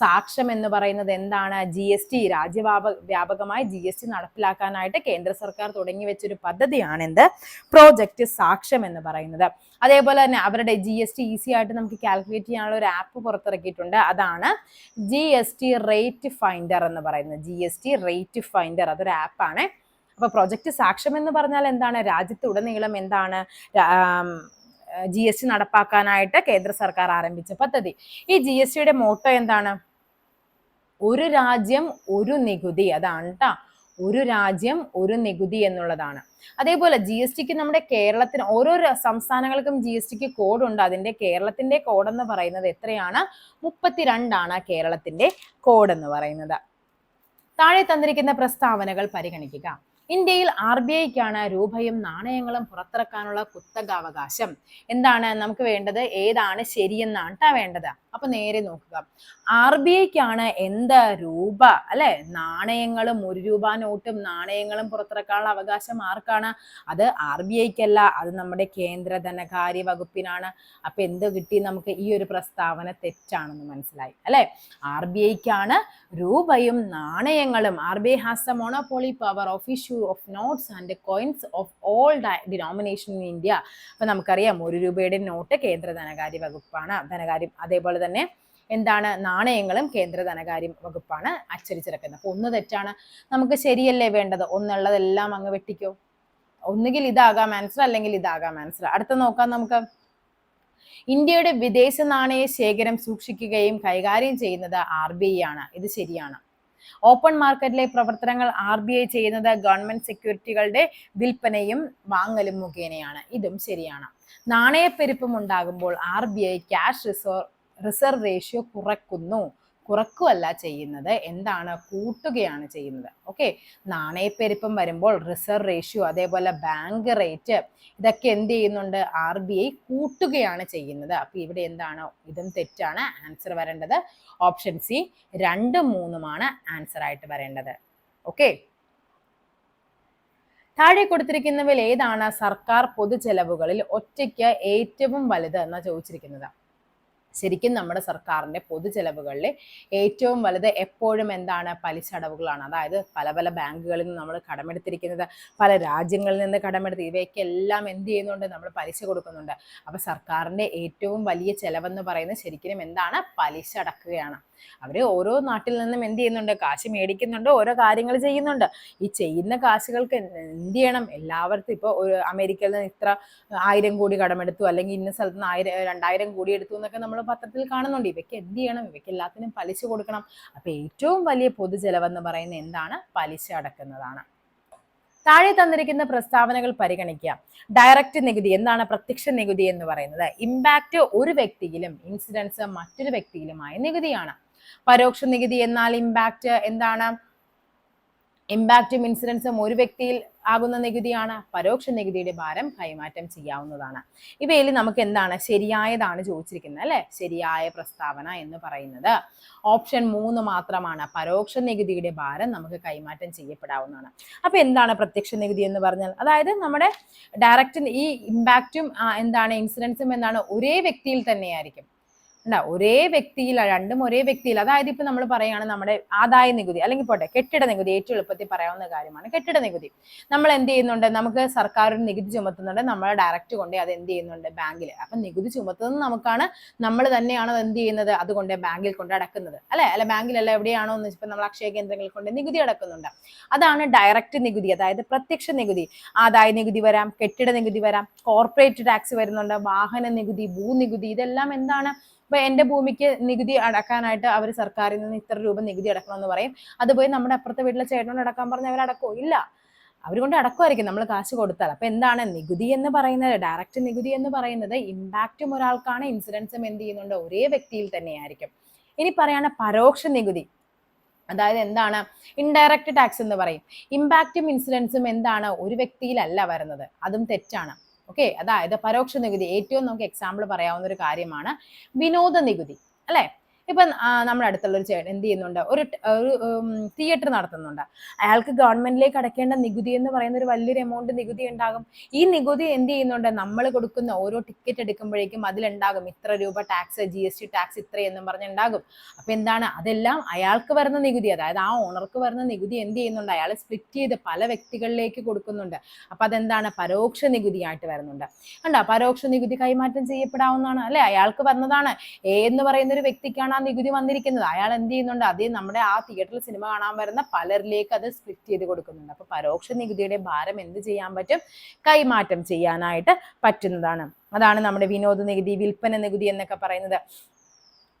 സാക്ഷ്യം എന്ന് പറയുന്നത് എന്താണ്? ജി എസ് ടി രാജ്യവ്യാപ വ്യാപകമായി ജി എസ് ടി നടപ്പിലാക്കാനായിട്ട് കേന്ദ്ര സർക്കാർ തുടങ്ങി വെച്ചൊരു പദ്ധതിയാണ് എന്ത് പ്രോജക്റ്റ് സാക്ഷ്യം എന്ന് പറയുന്നത്. അതേപോലെ തന്നെ അവരുടെ ജി എസ് ടി ഈസി ആയിട്ട് നമുക്ക് കാൽക്കുലേറ്റ് ചെയ്യാനുള്ള ഒരു ആപ്പ് പുറത്തിറക്കിയിട്ടുണ്ട്. അതാണ് G S T rate finder എന്ന് പറയുന്നത്. G S T rate finder അതൊരു ആപ്പാണ് അപ്പൊ പ്രൊജക്ട് സാക്ഷ്യം എന്ന് പറഞ്ഞാൽ എന്താണ്? രാജ്യത്തുടനീളം എന്താണ്? ജി എസ് ടി നടപ്പാക്കാനായിട്ട് കേന്ദ്ര സർക്കാർ ആരംഭിച്ച പദ്ധതി. ഈ ജി എസ് ടിയുടെ മോട്ടോ എന്താണ്? ഒരു രാജ്യം ഒരു നികുതി. അതാണ് ട്ടാ. ഒരു രാജ്യം ഒരു നികുതി എന്നുള്ളതാണ്. അതേപോലെ ജി എസ് ടിക്ക് നമ്മുടെ കേരളത്തിന് ഓരോ സംസ്ഥാനങ്ങൾക്കും ജി എസ് ടിക്ക് കോഡുണ്ട്. അതിന്റെ കേരളത്തിന്റെ കോഡെന്ന് പറയുന്നത് എത്രയാണ്? മുപ്പത്തിരണ്ടാണ് കേരളത്തിന്റെ കോഡ് എന്ന് പറയുന്നത്. താഴെ തന്നിരിക്കുന്ന പ്രസ്താവനകൾ പരിഗണിക്കുക. ഇന്ത്യയിൽ ആർ ബി ഐക്കാണ് രൂപയും നാണയങ്ങളും പുറത്തിറക്കാനുള്ള കുത്തകാവകാശം. എന്താണ് നമുക്ക് വേണ്ടത്? ഏതാണ് ശരിയെന്നാണ് വേണ്ടത്. അപ്പൊ നേരെ നോക്കുക. ആർ ബി ഐക്കാണ് എന്ത് രൂപ? അല്ലെ? നാണയങ്ങളും ഒരു രൂപ നോട്ടും നാണയങ്ങളും പുറത്തിറക്കാനുള്ള അവകാശം ആർക്കാണ്? അത് ആർ ബി ഐക്കല്ല. അത് നമ്മുടെ കേന്ദ്ര ധനകാര്യ വകുപ്പിനാണ്. അപ്പൊ എന്ത് കിട്ടി നമുക്ക് ഈ ഒരു പ്രസ്താവന തെറ്റാണെന്ന് മനസ്സിലായി. അല്ലെ? ആർ ബി ഐക്കാണ് രൂപയും നാണയങ്ങളും. R B I has a monopoly power of issue of notes and coins of all denomination in India അപ്പൊ നമുക്കറിയാം ഒരു രൂപയുടെ നോട്ട് കേന്ദ്ര ധനകാര്യ വകുപ്പാണ്. ധനകാര്യം അതേപോലെ തന്നെ എന്താണ് നാണയങ്ങളും കേന്ദ്ര ധനകാര്യ വകുപ്പാണ് അച്ചടിച്ചിറക്കുന്നത്. അപ്പൊ ഒന്ന് തെറ്റാണ്. നമുക്ക് ശരിയല്ലേ വേണ്ടത്? ഒന്നുള്ളതെല്ലാം അങ്ങ് വെട്ടിക്കോ. ഒന്നുകിൽ ഇതാകാം ആൻസർ അല്ലെങ്കിൽ ഇതാകാം ആൻസർ അടുത്ത നോക്കാം നമുക്ക്. ഇന്ത്യയുടെ വിദേശ നാണയ ശേഖരം സൂക്ഷിക്കുകയും കൈകാര്യം ചെയ്യുന്നത് ആർ ബി ഐ ആണ്. ഇത് ശരിയാണ്. ഓപ്പൺ മാർക്കറ്റിലെ പ്രവർത്തനങ്ങൾ ആർ ബി ഐ ചെയ്യുന്നത് ഗവൺമെന്റ് സെക്യൂരിറ്റികളുടെ വിൽപ്പനയും വാങ്ങലും മുഖേനയാണ്. ഇതും ശരിയാണ്. നാണയപ്പെരുപ്പം ഉണ്ടാകുമ്പോൾ R B I cash reserve reserve ratio കുറക്കുന്നു. കുറക്കുകയല്ല ചെയ്യുന്നത്. എന്താണ്? കൂട്ടുകയാണ് ചെയ്യുന്നത്. ഓക്കെ? നാണയപ്പെരുപ്പം വരുമ്പോൾ റിസർവ് റേഷ്യോ അതേപോലെ ബാങ്ക് റേറ്റ് ഇതൊക്കെ എന്ത് ചെയ്യുന്നുണ്ട്? ആർ ബി ഐ കൂട്ടുകയാണ് ചെയ്യുന്നത്. അപ്പോൾ ഇവിടെ എന്താണ്? ഇതും തെറ്റാണ്. ആൻസർ വരേണ്ടത് ഓപ്ഷൻ സി രണ്ടും മൂന്നുമാണ് ആൻസർ ആയിട്ട് വരേണ്ടത്. ഓക്കെ? താഴെ കൊടുത്തിരിക്കുന്നവയിൽ ഏതാണ്? സർക്കാർ പൊതുചെലവുകളിൽ ഒറ്റയ്ക്ക് ഏറ്റവും വലുത് എന്നാ ചോദിച്ചിരിക്കുന്നത്. ശരിക്കും നമ്മുടെ സർക്കാരിന്റെ പൊതുചെലവുകളിൽ ഏറ്റവും വലുത് എപ്പോഴും എന്താണ് പലിശ അടവുകളാണ്. അതായത് പല പല ബാങ്കുകളിൽ നിന്ന് നമ്മൾ കടമെടുത്തിരിക്കുന്നത് പല രാജ്യങ്ങളിൽ നിന്ന് കടമെടുത്ത് ഇവയ്ക്കെല്ലാം എന്ത് ചെയ്യുന്നുണ്ട്? നമ്മൾ പലിശ കൊടുക്കുന്നുണ്ട്. അപ്പോൾ സർക്കാരിന്റെ ഏറ്റവും വലിയ ചെലവെന്ന് പറയുന്നത് ശരിക്കും എന്താണ്? പലിശ അടക്കുകയാണ്. അവർ ഓരോ നാട്ടിൽ നിന്നും എന്ത് ചെയ്യുന്നുണ്ട്? കാശ് മേടിക്കുന്നുണ്ട് ഓരോ കാര്യങ്ങൾ ചെയ്യുന്നുണ്ട്. ഈ ചെയ്യുന്ന കാശുകൾക്ക് എന്ത് ചെയ്യണം? എല്ലാവർക്കും ഇപ്പോൾ ഒരു അമേരിക്കയിൽ നിന്ന് ഇത്ര ആയിരം കോടി കടമെടുത്തു അല്ലെങ്കിൽ ഇന്ന സ്ഥലത്ത് നിന്ന് ആയിരം രണ്ടായിരം കോടി എടുത്തു എന്നൊക്കെ നമ്മൾ പത്രത്തിൽ കാണുന്നുണ്ട്. ഇവയ്ക്ക് എന്ത് ചെയ്യണം? ഇവയ്ക്ക് എല്ലാത്തിനും പലിശ കൊടുക്കണം. അപ്പൊ ഏറ്റവും വലിയ പൊതുചെലവെന്ന് പറയുന്നത് എന്താണ്? പലിശ അടക്കുന്നതാണ്. താഴെ തന്നിരിക്കുന്ന പ്രസ്താവനകൾ പരിഗണിക്കുക. ഡയറക്റ്റ് നികുതി എന്താണ് പ്രത്യക്ഷ നികുതി എന്ന് പറയുന്നത്? ഇമ്പാക്റ്റ് ഒരു വ്യക്തിയിലും ഇൻസിഡൻസ് മറ്റൊരു വ്യക്തിയിലുമായ നികുതിയാണ്. പരോക്ഷ നികുതി എന്നാൽ ഇമ്പാക്റ്റ് എന്താണ്? ഇമ്പാക്റ്റും ഇൻസിഡൻസും ഒരു വ്യക്തിയിൽ ആകുന്ന നികുതിയാണ്. പരോക്ഷ നികുതിയുടെ ഭാരം കൈമാറ്റം ചെയ്യാവുന്നതാണ്. ഇവയിൽ നമുക്ക് എന്താണ്? ശരിയായതാണ് ചോദിച്ചിരിക്കുന്നത് അല്ലെ? ശരിയായ പ്രസ്താവന എന്ന് പറയുന്നത്. ഓപ്ഷൻ മൂന്ന് മാത്രമാണ്. പരോക്ഷ നികുതിയുടെ ഭാരം നമുക്ക് കൈമാറ്റം ചെയ്യപ്പെടാവുന്നതാണ്. അപ്പൊ എന്താണ് പ്രത്യക്ഷ നികുതി എന്ന് പറഞ്ഞാൽ? അതായത് നമ്മുടെ ഡയറക്റ്റ് ഈ ഇമ്പാക്റ്റും എന്താണ്? ഇൻസിഡൻസും എന്താണ്? ഒരേ വ്യക്തിയിൽ തന്നെയായിരിക്കും. ഉണ്ടാ ഒരേ വ്യക്തിയിൽ രണ്ടും ഒരേ വ്യക്തിയിൽ അതായത് ഇപ്പൊ നമ്മൾ പറയുകയാണ് നമ്മുടെ ആദായ നികുതി അല്ലെങ്കിൽ പോട്ടെ കെട്ടിട നികുതി ഏറ്റവും എളുപ്പത്തിൽ പറയാവുന്ന കാര്യമാണ് കെട്ടിട നികുതി. നമ്മൾ എന്ത് ചെയ്യുന്നുണ്ട്? നമുക്ക് സർക്കാർ ഒരു നികുതി ചുമത്തുന്നുണ്ട് നമ്മൾ ഡയറക്റ്റ് കൊണ്ട് അത് എന്ത് ചെയ്യുന്നുണ്ട്? ബാങ്കിൽ അപ്പൊ നികുതി ചുമത്തുന്നത് നമുക്കാണ് നമ്മൾ തന്നെയാണ് അത് എന്ത് ചെയ്യുന്നത്? അതുകൊണ്ട് ബാങ്കിൽ കൊണ്ട് അടക്കുന്നത്. അല്ലെ? അല്ല ബാങ്കിലല്ല എവിടെയാണോ എന്ന് ഇപ്പൊ നമ്മൾ അക്ഷയ കേന്ദ്രങ്ങളിൽ കൊണ്ട് നികുതി അടക്കുന്നുണ്ട്. അതാണ് ഡയറക്റ്റ് നികുതി അതായത് പ്രത്യക്ഷ നികുതി. ആദായ നികുതി വരാം കെട്ടിട നികുതി വരാം കോർപ്പറേറ്റ് ടാക്സ് വരുന്നുണ്ട് വാഹന നികുതി ഭൂനികുതി ഇതെല്ലാം എന്താണ് ഇപ്പൊ എന്റെ ഭൂമിക്ക് നികുതി അടക്കാനായിട്ട് അവർ സർക്കാരിൽ നിന്ന് ഇത്ര രൂപ നികുതി അടക്കണമെന്ന് പറയും. അത് പോയി നമ്മുടെ അപ്പുറത്തെ വീട്ടിലെ ചേട്ടനോട് അടക്കാൻ പറഞ്ഞാൽ അവർ അടക്കോ ഇല്ല. അവർ കൊണ്ട് അടക്കുമായിരിക്കും. നമ്മൾ കാശ് കൊടുത്താൽ. അപ്പൊ എന്താണ് നികുതി എന്ന് പറയുന്നത്? ഡയറക്റ്റ് നികുതി എന്ന് പറയുന്നത് ഇമ്പാക്റ്റും ഒരാൾക്കാണ് ഇൻസിഡൻസും എന്ത് ചെയ്യുന്നുണ്ട്? ഒരേ വ്യക്തിയിൽ തന്നെയായിരിക്കും. ഇനി പറയാണ് പരോക്ഷ നികുതി. അതായത് എന്താണ്? ഇൻഡയറക്റ്റ് ടാക്സ് എന്ന് പറയും. ഇമ്പാക്റ്റും ഇൻസിഡൻസും എന്താണ്? ഒരു വ്യക്തിയിലല്ല വരുന്നത്. അതും തെറ്റാണ്. ഓക്കെ അതായത് പരോക്ഷ നികുതി. ഏറ്റവും നമുക്ക് എക്സാമ്പിൾ പറയാവുന്ന ഒരു കാര്യമാണ് വിനോദ നികുതി. അല്ലെ? ഇപ്പൊ നമ്മുടെ അടുത്തുള്ള ഒരു ചേട്ടൻ എന്ത് ചെയ്യുന്നുണ്ട്? ഒരു തിയേറ്റർ നടത്തുന്നുണ്ട്. അയാൾക്ക് ഗവൺമെന്റിലേക്ക് അടയ്ക്കേണ്ട നികുതി എന്ന് പറയുന്ന ഒരു വലിയൊരു എമൗണ്ട് നികുതി ഉണ്ടാകും. ഈ നികുതി എന്ത് ചെയ്യുന്നുണ്ട്? നമ്മൾ കൊടുക്കുന്ന ഓരോ ടിക്കറ്റ് എടുക്കുമ്പോഴേക്കും അതിലുണ്ടാകും. ഇത്ര രൂപ tax G S T tax ഇത്രയെന്നും പറഞ്ഞുണ്ടാകും. അപ്പൊ എന്താണ്? അതെല്ലാം അയാൾക്ക് വരുന്ന നികുതി. അതായത് ആ ഓണർക്ക് വരുന്ന നികുതി എന്ത് ചെയ്യുന്നുണ്ട്? അയാൾ സ്പ്ലിറ്റ് ചെയ്ത് പല വ്യക്തികളിലേക്ക് കൊടുക്കുന്നുണ്ട്. അപ്പൊ അതെന്താണ്? പരോക്ഷ നികുതിയായിട്ട് വരുന്നുണ്ട്. കണ്ടോ? പരോക്ഷ നികുതി കൈമാറ്റം ചെയ്യപ്പെടാവുന്നതാണ്. അല്ലെ? അയാൾക്ക് വന്നതാണ്. എ എന്ന് പറയുന്ന ഒരു വ്യക്തിക്കാണ് ആ നികുതി വന്നിരിക്കുന്നത്. അയാൾ എന്ത് ചെയ്യുന്നുണ്ട്? അത് നമ്മുടെ ആ തിയേറ്ററിൽ സിനിമ കാണാൻ വരുന്ന പലരിലേക്ക് അത് സ്പ്ലിറ്റ് ചെയ്ത് കൊടുക്കുന്നുണ്ട്. അപ്പൊ പരോക്ഷ നികുതിയുടെ ഭാരം എന്ത് ചെയ്യാൻ പറ്റും? കൈമാറ്റം ചെയ്യാനായിട്ട് പറ്റുന്നതാണ്. അതാണ് നമ്മുടെ വിനോദ നികുതി വിൽപ്പന നികുതി എന്നൊക്കെ പറയുന്നത്.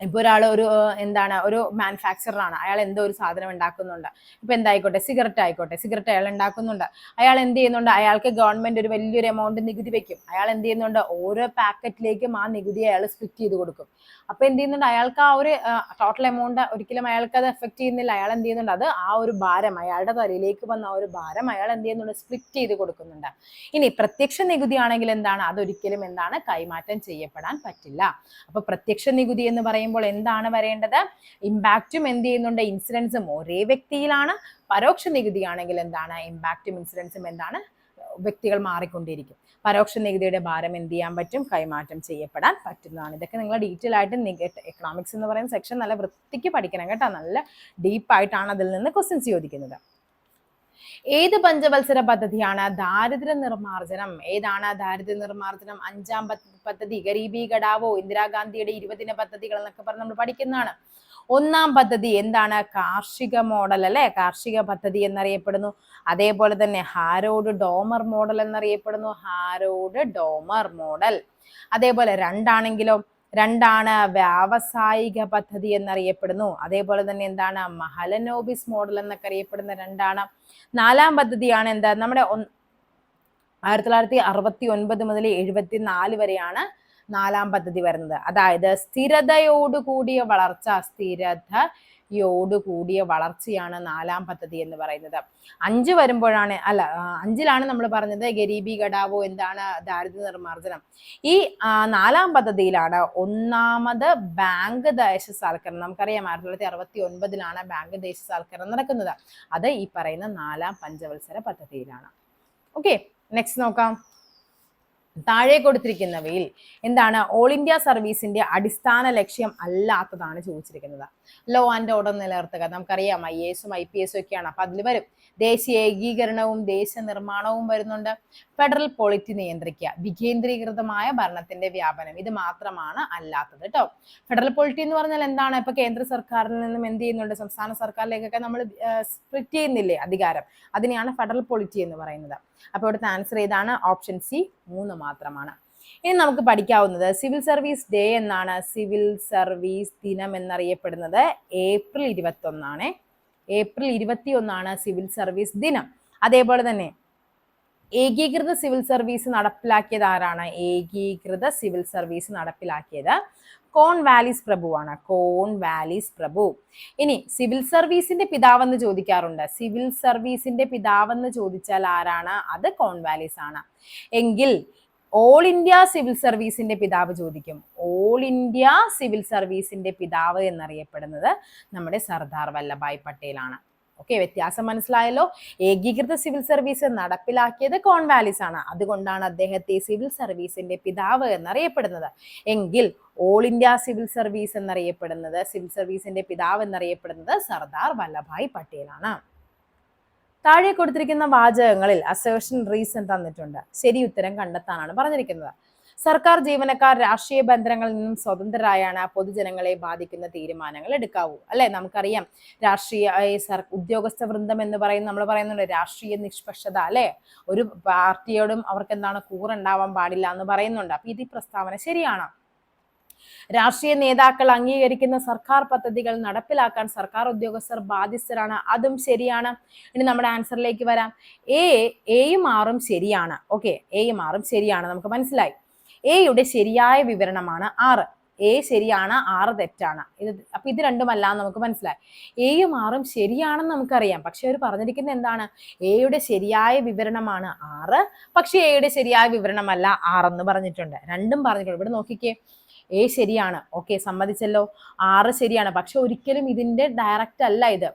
ഇപ്പോൾ ഒരാൾ ഒരു എന്താണ് ഒരു മാനുഫാക്ചറർ ആണ്. അയാൾ എന്തോ ഒരു സാധനം ഉണ്ടാക്കുന്നുണ്ട്. ഇപ്പൊ എന്തായിക്കോട്ടെ സിഗരറ്റ് ആയിക്കോട്ടെ സിഗരറ്റ് അയാൾ ഉണ്ടാക്കുന്നുണ്ട്. അയാൾ എന്ത് ചെയ്യുന്നുണ്ട് അയാൾക്ക് ഗവൺമെന്റ് ഒരു വലിയൊരു എമൗണ്ട് നികുതി വെക്കും. അയാൾ എന്ത് ചെയ്യുന്നുണ്ട് ഓരോ പാക്കറ്റിലേക്കും ആ നികുതി അയാൾ സ്പ്ലിറ്റ് ചെയ്ത് കൊടുക്കും. അപ്പൊ എന്ത് ചെയ്യുന്നുണ്ട് അയാൾക്ക് ആ ഒരു ടോട്ടൽ എമൗണ്ട് ഒരിക്കലും അയാൾക്ക് അത് എഫക്ട് ചെയ്യുന്നില്ല. അയാൾ എന്ത് ചെയ്യുന്നുണ്ട് അത് ആ ഒരു ഭാരം അയാളുടെ തലയിലേക്ക് വന്ന ആ ഒരു ഭാരം അയാൾ എന്ത് ചെയ്യുന്നുണ്ട് സ്പ്ലിറ്റ് ചെയ്ത് കൊടുക്കുന്നുണ്ട്. ഇനി പ്രത്യക്ഷ നികുതി ആണെങ്കിൽ എന്താണ്? അതൊരിക്കലും എന്താണ്? കൈമാറ്റം ചെയ്യപ്പെടാൻ പറ്റില്ല. അപ്പൊ പ്രത്യക്ഷ നികുതി എന്ന് പറയുമ്പോൾ എന്താണ് വരേണ്ടത്? ഇമ്പാക്റ്റും എന്ത് ചെയ്യുന്നുണ്ട്? ഇൻസിഡൻസും ഒരേ വ്യക്തിയിലാണ്. പരോക്ഷ നികുതി ആണെങ്കിൽ എന്താണ് ഇമ്പാക്റ്റും ഇൻസിഡൻസും എന്താണ്? വ്യക്തികൾ മാറിക്കൊണ്ടിരിക്കും. പരോക്ഷ നികുതിയുടെ ഭാരം എന്ത് ചെയ്യാൻ പറ്റും? കൈമാറ്റം ചെയ്യപ്പെടാൻ പറ്റുന്നതാണ്. ഇതൊക്കെ നിങ്ങൾ ഡീറ്റെയിൽ ആയിട്ട് എക്കണോമിക്സ് എന്ന് പറയുന്ന സെക്ഷൻ നല്ല വൃത്തിക്ക് പഠിക്കണം കേട്ടോ. നല്ല ഡീപ്പായിട്ടാണ് അതിൽ നിന്ന് ക്വസ്റ്റ്യൻസ് ചോദിക്കുന്നത്. ഏത് പഞ്ചവത്സര പദ്ധതിയാണ് ദാരിദ്ര്യ നിർമ്മാർജനം? ഏതാണ് ദാരിദ്ര്യ നിർമ്മാർജനം? അഞ്ചാം പദ്ധതി ഗരീബി ഘടാവോ ഇന്ദിരാഗാന്ധിയുടെ ഇരുപതിന പദ്ധതികൾ എന്നൊക്കെ പറഞ്ഞ് നമ്മൾ പഠിക്കുന്നതാണ്. ഒന്നാം പദ്ധതി എന്താണ്? കാർഷിക മോഡൽ അല്ലെ? കാർഷിക പദ്ധതി എന്നറിയപ്പെടുന്നു. അതേപോലെ തന്നെ ഹാരോഡ് ഡോമർ മോഡൽ എന്നറിയപ്പെടുന്നു. Harrod Domar model. അതേപോലെ രണ്ടാണെങ്കിലോ രണ്ടാണ് വ്യാവസായിക പദ്ധതി എന്നറിയപ്പെടുന്നു. അതേപോലെ തന്നെ എന്താണ്? മഹലനോബിസ് മോഡൽ എന്നൊക്കെ അറിയപ്പെടുന്ന രണ്ടാണ്. നാലാം പദ്ധതിയാണ് എന്താ? നമ്മുടെ ആയിരത്തി തൊള്ളായിരത്തി അറുപത്തി ഒൻപത് മുതൽ എഴുപത്തി നാല് വരെയാണ് നാലാം പദ്ധതി വരുന്നത്. അതായത് സ്ഥിരതയോടുകൂടിയ വളർച്ച സ്ഥിരത യോട് കൂടിയ വളർച്ചയാണ് നാലാം പദ്ധതി എന്ന് പറയുന്നത്. അഞ്ച് വരുമ്പോഴാണ് അല്ല അഞ്ചിലാണ് നമ്മൾ പറഞ്ഞത് ഗരീബി ഘടാവോ എന്താണ് ദാരിദ്ര്യ നിർമ്മാർജനം. ഈ നാലാം പദ്ധതിയിലാണ് ഒന്നാമത് ബാങ്ക് ദേശസാൽക്കരണം. നമുക്കറിയാം ആയിരത്തി തൊള്ളായിരത്തി അറുപത്തി ഒൻപതിലാണ് ബാങ്ക് ദേശസാൽക്കരണം നടക്കുന്നത്. അത് ഈ പറയുന്ന നാലാം പഞ്ചവത്സര പദ്ധതിയിലാണ്. ഓക്കെ നെക്സ്റ്റ് നോക്കാം. താഴെ കൊടുത്തിരിക്കുന്നവയിൽ എന്താണ്? ഓൾ ഇന്ത്യ സർവീസിന്റെ അടിസ്ഥാന ലക്ഷ്യം അല്ലാത്തതാണ് ചോദിച്ചിരിക്കുന്നത്. ലോ ആൻഡ് ഓർഡർ നിലനിർത്തുക. നമുക്കറിയാം ഐ എസും ഐ പി എസും ഒക്കെയാണ്. അപ്പം അതിൽ വരും. ദേശീയ ഏകീകരണവും ദേശീയ നിർമ്മാണവും വരുന്നുണ്ട്. ഫെഡറൽ പോളിറ്റി നിയന്ത്രിക്കുക. വികേന്ദ്രീകൃതമായ ഭരണത്തിന്റെ വ്യാപനം. ഇത് മാത്രമാണ് അല്ലാത്തത് കേട്ടോ ഫെഡറൽ പോളിറ്റി എന്ന് പറഞ്ഞാൽ എന്താണ്? ഇപ്പൊ കേന്ദ്ര സർക്കാരിൽ നിന്നും എന്ത് ചെയ്യുന്നുണ്ട്? സംസ്ഥാന സർക്കാരിലേക്കൊക്കെ നമ്മൾ സ്പ്ലിറ്റ് ചെയ്യുന്നില്ലേ അധികാരം? അതിനെയാണ് ഫെഡറൽ പോളിറ്റി എന്ന് പറയുന്നത്. അപ്പോൾ ഇവിടുത്തെ ആൻസർ ഏതാണ്? ഓപ്ഷൻ സി മൂന്ന് മാത്രമാണ്. ഇനി നമുക്ക് പഠിക്കാവുന്നത് സിവിൽ സർവീസ് ഡേ എന്നാണ് സിവിൽ സർവീസ് ദിനം എന്നറിയപ്പെടുന്നത് ഏപ്രിൽ ഇരുപത്തി ഒന്നാണ് ഏപ്രിൽ ഇരുപത്തി ഒന്നാണ് സിവിൽ സർവീസ് ദിനം. അതേപോലെ തന്നെ ഏകീകൃത സിവിൽ സർവീസ് നടപ്പിലാക്കിയത് ആരാണ്? ഏകീകൃത സിവിൽ സർവീസ് നടപ്പിലാക്കിയത് കോൺ വാലിസ് പ്രഭുവാണ്. കോൺ വാലിസ് പ്രഭു. ഇനി സിവിൽ സർവീസിന്റെ പിതാവെന്ന് ചോദിക്കാറുണ്ട്. സിവിൽ സർവീസിന്റെ പിതാവെന്ന് ചോദിച്ചാൽ ആരാണ്? അത് കോൺ വാലിസ് ആണ് എങ്കിൽ ഓൾ ഇന്ത്യ സിവിൽ സർവീസിന്റെ പിതാവ് ചോദിക്കും. ഓൾ ഇന്ത്യ സിവിൽ സർവീസിന്റെ പിതാവ് എന്നറിയപ്പെടുന്നത് നമ്മുടെ സർദാർ വല്ലഭായ് പട്ടേലാണ്. ഓക്കെ വ്യത്യാസം മനസ്സിലായല്ലോ? ഏകീകൃത സിവിൽ സർവീസ് നടപ്പിലാക്കിയത് കോൺവാലിസ് ആണ്. അതുകൊണ്ടാണ് അദ്ദേഹത്തെ സിവിൽ സർവീസിന്റെ പിതാവ് എന്നറിയപ്പെടുന്നത്. എങ്കിൽ ഓൾ ഇന്ത്യ സിവിൽ സർവീസ് എന്നറിയപ്പെടുന്നത് സിവിൽ സർവീസിന്റെ പിതാവ് എന്നറിയപ്പെടുന്നത് സർദാർ വല്ലഭായ് പട്ടേലാണ്. താഴെ കൊടുത്തിരിക്കുന്ന വാചകങ്ങളിൽ അസേഷൻ റീസൺ തന്നിട്ടുണ്ട്. ശരി ഉത്തരം കണ്ടെത്താനാണ് പറഞ്ഞിരിക്കുന്നത്. സർക്കാർ ജീവനക്കാർ രാഷ്ട്രീയ ബന്ധനങ്ങളിൽ നിന്നും സ്വതന്ത്രരായാണ് പൊതുജനങ്ങളെ ബാധിക്കുന്ന തീരുമാനങ്ങൾ എടുക്കാവൂ. അല്ലെ? നമുക്കറിയാം രാഷ്ട്രീയ ഉദ്യോഗസ്ഥ വൃന്ദം എന്ന് പറയുന്ന നമ്മൾ പറയുന്നുണ്ട് രാഷ്ട്രീയ നിഷ്പക്ഷത അല്ലെ? ഒരു പാർട്ടിയോടും അവർക്ക് എന്താണ് കൂറുണ്ടാവാൻ പാടില്ല എന്ന് പറയുന്നുണ്ട്. അപ്പൊ ഇത് ഈ പ്രസ്താവന ശരിയാണ്? രാഷ്ട്രീയ നേതാക്കൾ അംഗീകരിക്കുന്ന സർക്കാർ പദ്ധതികൾ നടപ്പിലാക്കാൻ സർക്കാർ ഉദ്യോഗസ്ഥർ ബാധ്യസ്ഥരാണ്. അതും ശരിയാണ്. ഇനി നമ്മുടെ ആൻസറിലേക്ക് വരാം. എ എയും ആറും ശരിയാണ്. ഓക്കെ എയും ആറും ശരിയാണ്. നമുക്ക് മനസ്സിലായി. എയുടെ ശരിയായ വിവരണമാണ് ആറ് എ ശരിയാണ് ആറ് തെറ്റാണ്. ഇത് അപ്പൊ ഇത് രണ്ടുമല്ല എന്ന് നമുക്ക് മനസ്സിലായി. എയും ആറും ശരിയാണെന്ന് നമുക്കറിയാം. പക്ഷെ അവർ പറഞ്ഞിരിക്കുന്നത് എന്താണ്? എയുടെ ശരിയായ വിവരണമാണ് ആറ് പക്ഷെ എയുടെ ശരിയായ വിവരണമല്ല ആറെന്ന് പറഞ്ഞിട്ടുണ്ട്. രണ്ടും പറഞ്ഞിട്ടുണ്ട്. ഇവിടെ നോക്കിക്കേ. എ ശരിയാണ്. ഓക്കെ സമ്മതിച്ചല്ലോ. ആറ് ശരിയാണ്. പക്ഷെ ഒരിക്കലും ഇതിന്റെ ഡയറക്റ്റ് അല്ല ഇത്.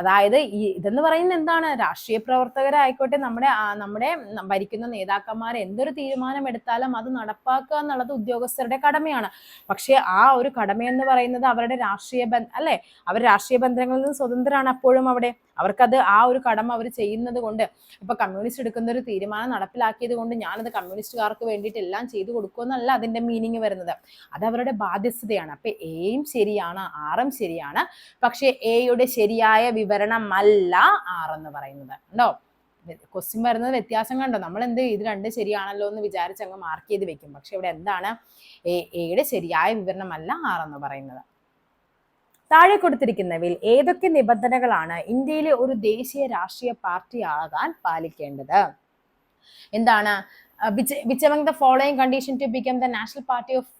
അതായത് ഈ ഇതെന്ന് പറയുന്നത് എന്താണ്? രാഷ്ട്രീയ പ്രവർത്തകരായിക്കോട്ടെ നമ്മുടെ നമ്മുടെ ഭരിക്കുന്ന നേതാക്കന്മാർ എന്തൊരു തീരുമാനം എടുത്താലും അത് നടപ്പാക്കുക എന്നുള്ളത് ഉദ്യോഗസ്ഥരുടെ കടമയാണ്. പക്ഷേ ആ ഒരു കടമയെന്ന് പറയുന്നത് അവരുടെ രാഷ്ട്രീയ ബന്ധ അല്ലെ? അവർ രാഷ്ട്രീയ ബന്ധങ്ങളിൽ നിന്ന് സ്വതന്ത്രമാണ് അപ്പോഴും അവിടെ. അവർക്കത് ആ ഒരു കടമ അവർ ചെയ്യുന്നത് കൊണ്ട്. ഇപ്പൊ കമ്മ്യൂണിസ്റ്റ് എടുക്കുന്ന ഒരു തീരുമാനം നടപ്പിലാക്കിയത് കൊണ്ട് ഞാനത് കമ്മ്യൂണിസ്റ്റുകാർക്ക് വേണ്ടിയിട്ട് എല്ലാം ചെയ്തു കൊടുക്കുമെന്നല്ല അതിന്റെ മീനിങ് വരുന്നത്. അത് അവരുടെ ബാധ്യസ്ഥതയാണ്. അപ്പൊ എയും ശരിയാണ് ആറും ശരിയാണ്. പക്ഷേ എയുടെ ശരിയായ വിവരണമല്ല എന്ന് പറയുന്നത്. ഉണ്ടോ ക്വസ്റ്റ്യൻ വരുന്നത് വ്യത്യാസം കണ്ടോ? നമ്മൾ എന്ത് ഇത് രണ്ട് ശരിയാണല്ലോ എന്ന് വിചാരിച്ച് അങ്ങ് മാർക്ക് ചെയ്ത് വെക്കും. പക്ഷെ ഇവിടെ എന്താണ്? എയുടെ ശരിയായ വിവരണമല്ല എന്ന് പറയുന്നത്. താഴെ കൊടുത്തിരിക്കുന്നവയിൽ ഏതൊക്കെ നിബന്ധനകളാണ് ഇന്ത്യയിലെ ഒരു ദേശീയ രാഷ്ട്രീയ പാർട്ടി ആകാൻ പാലിക്കേണ്ടത്? എന്താണ്? Which among the following condition to become the national party of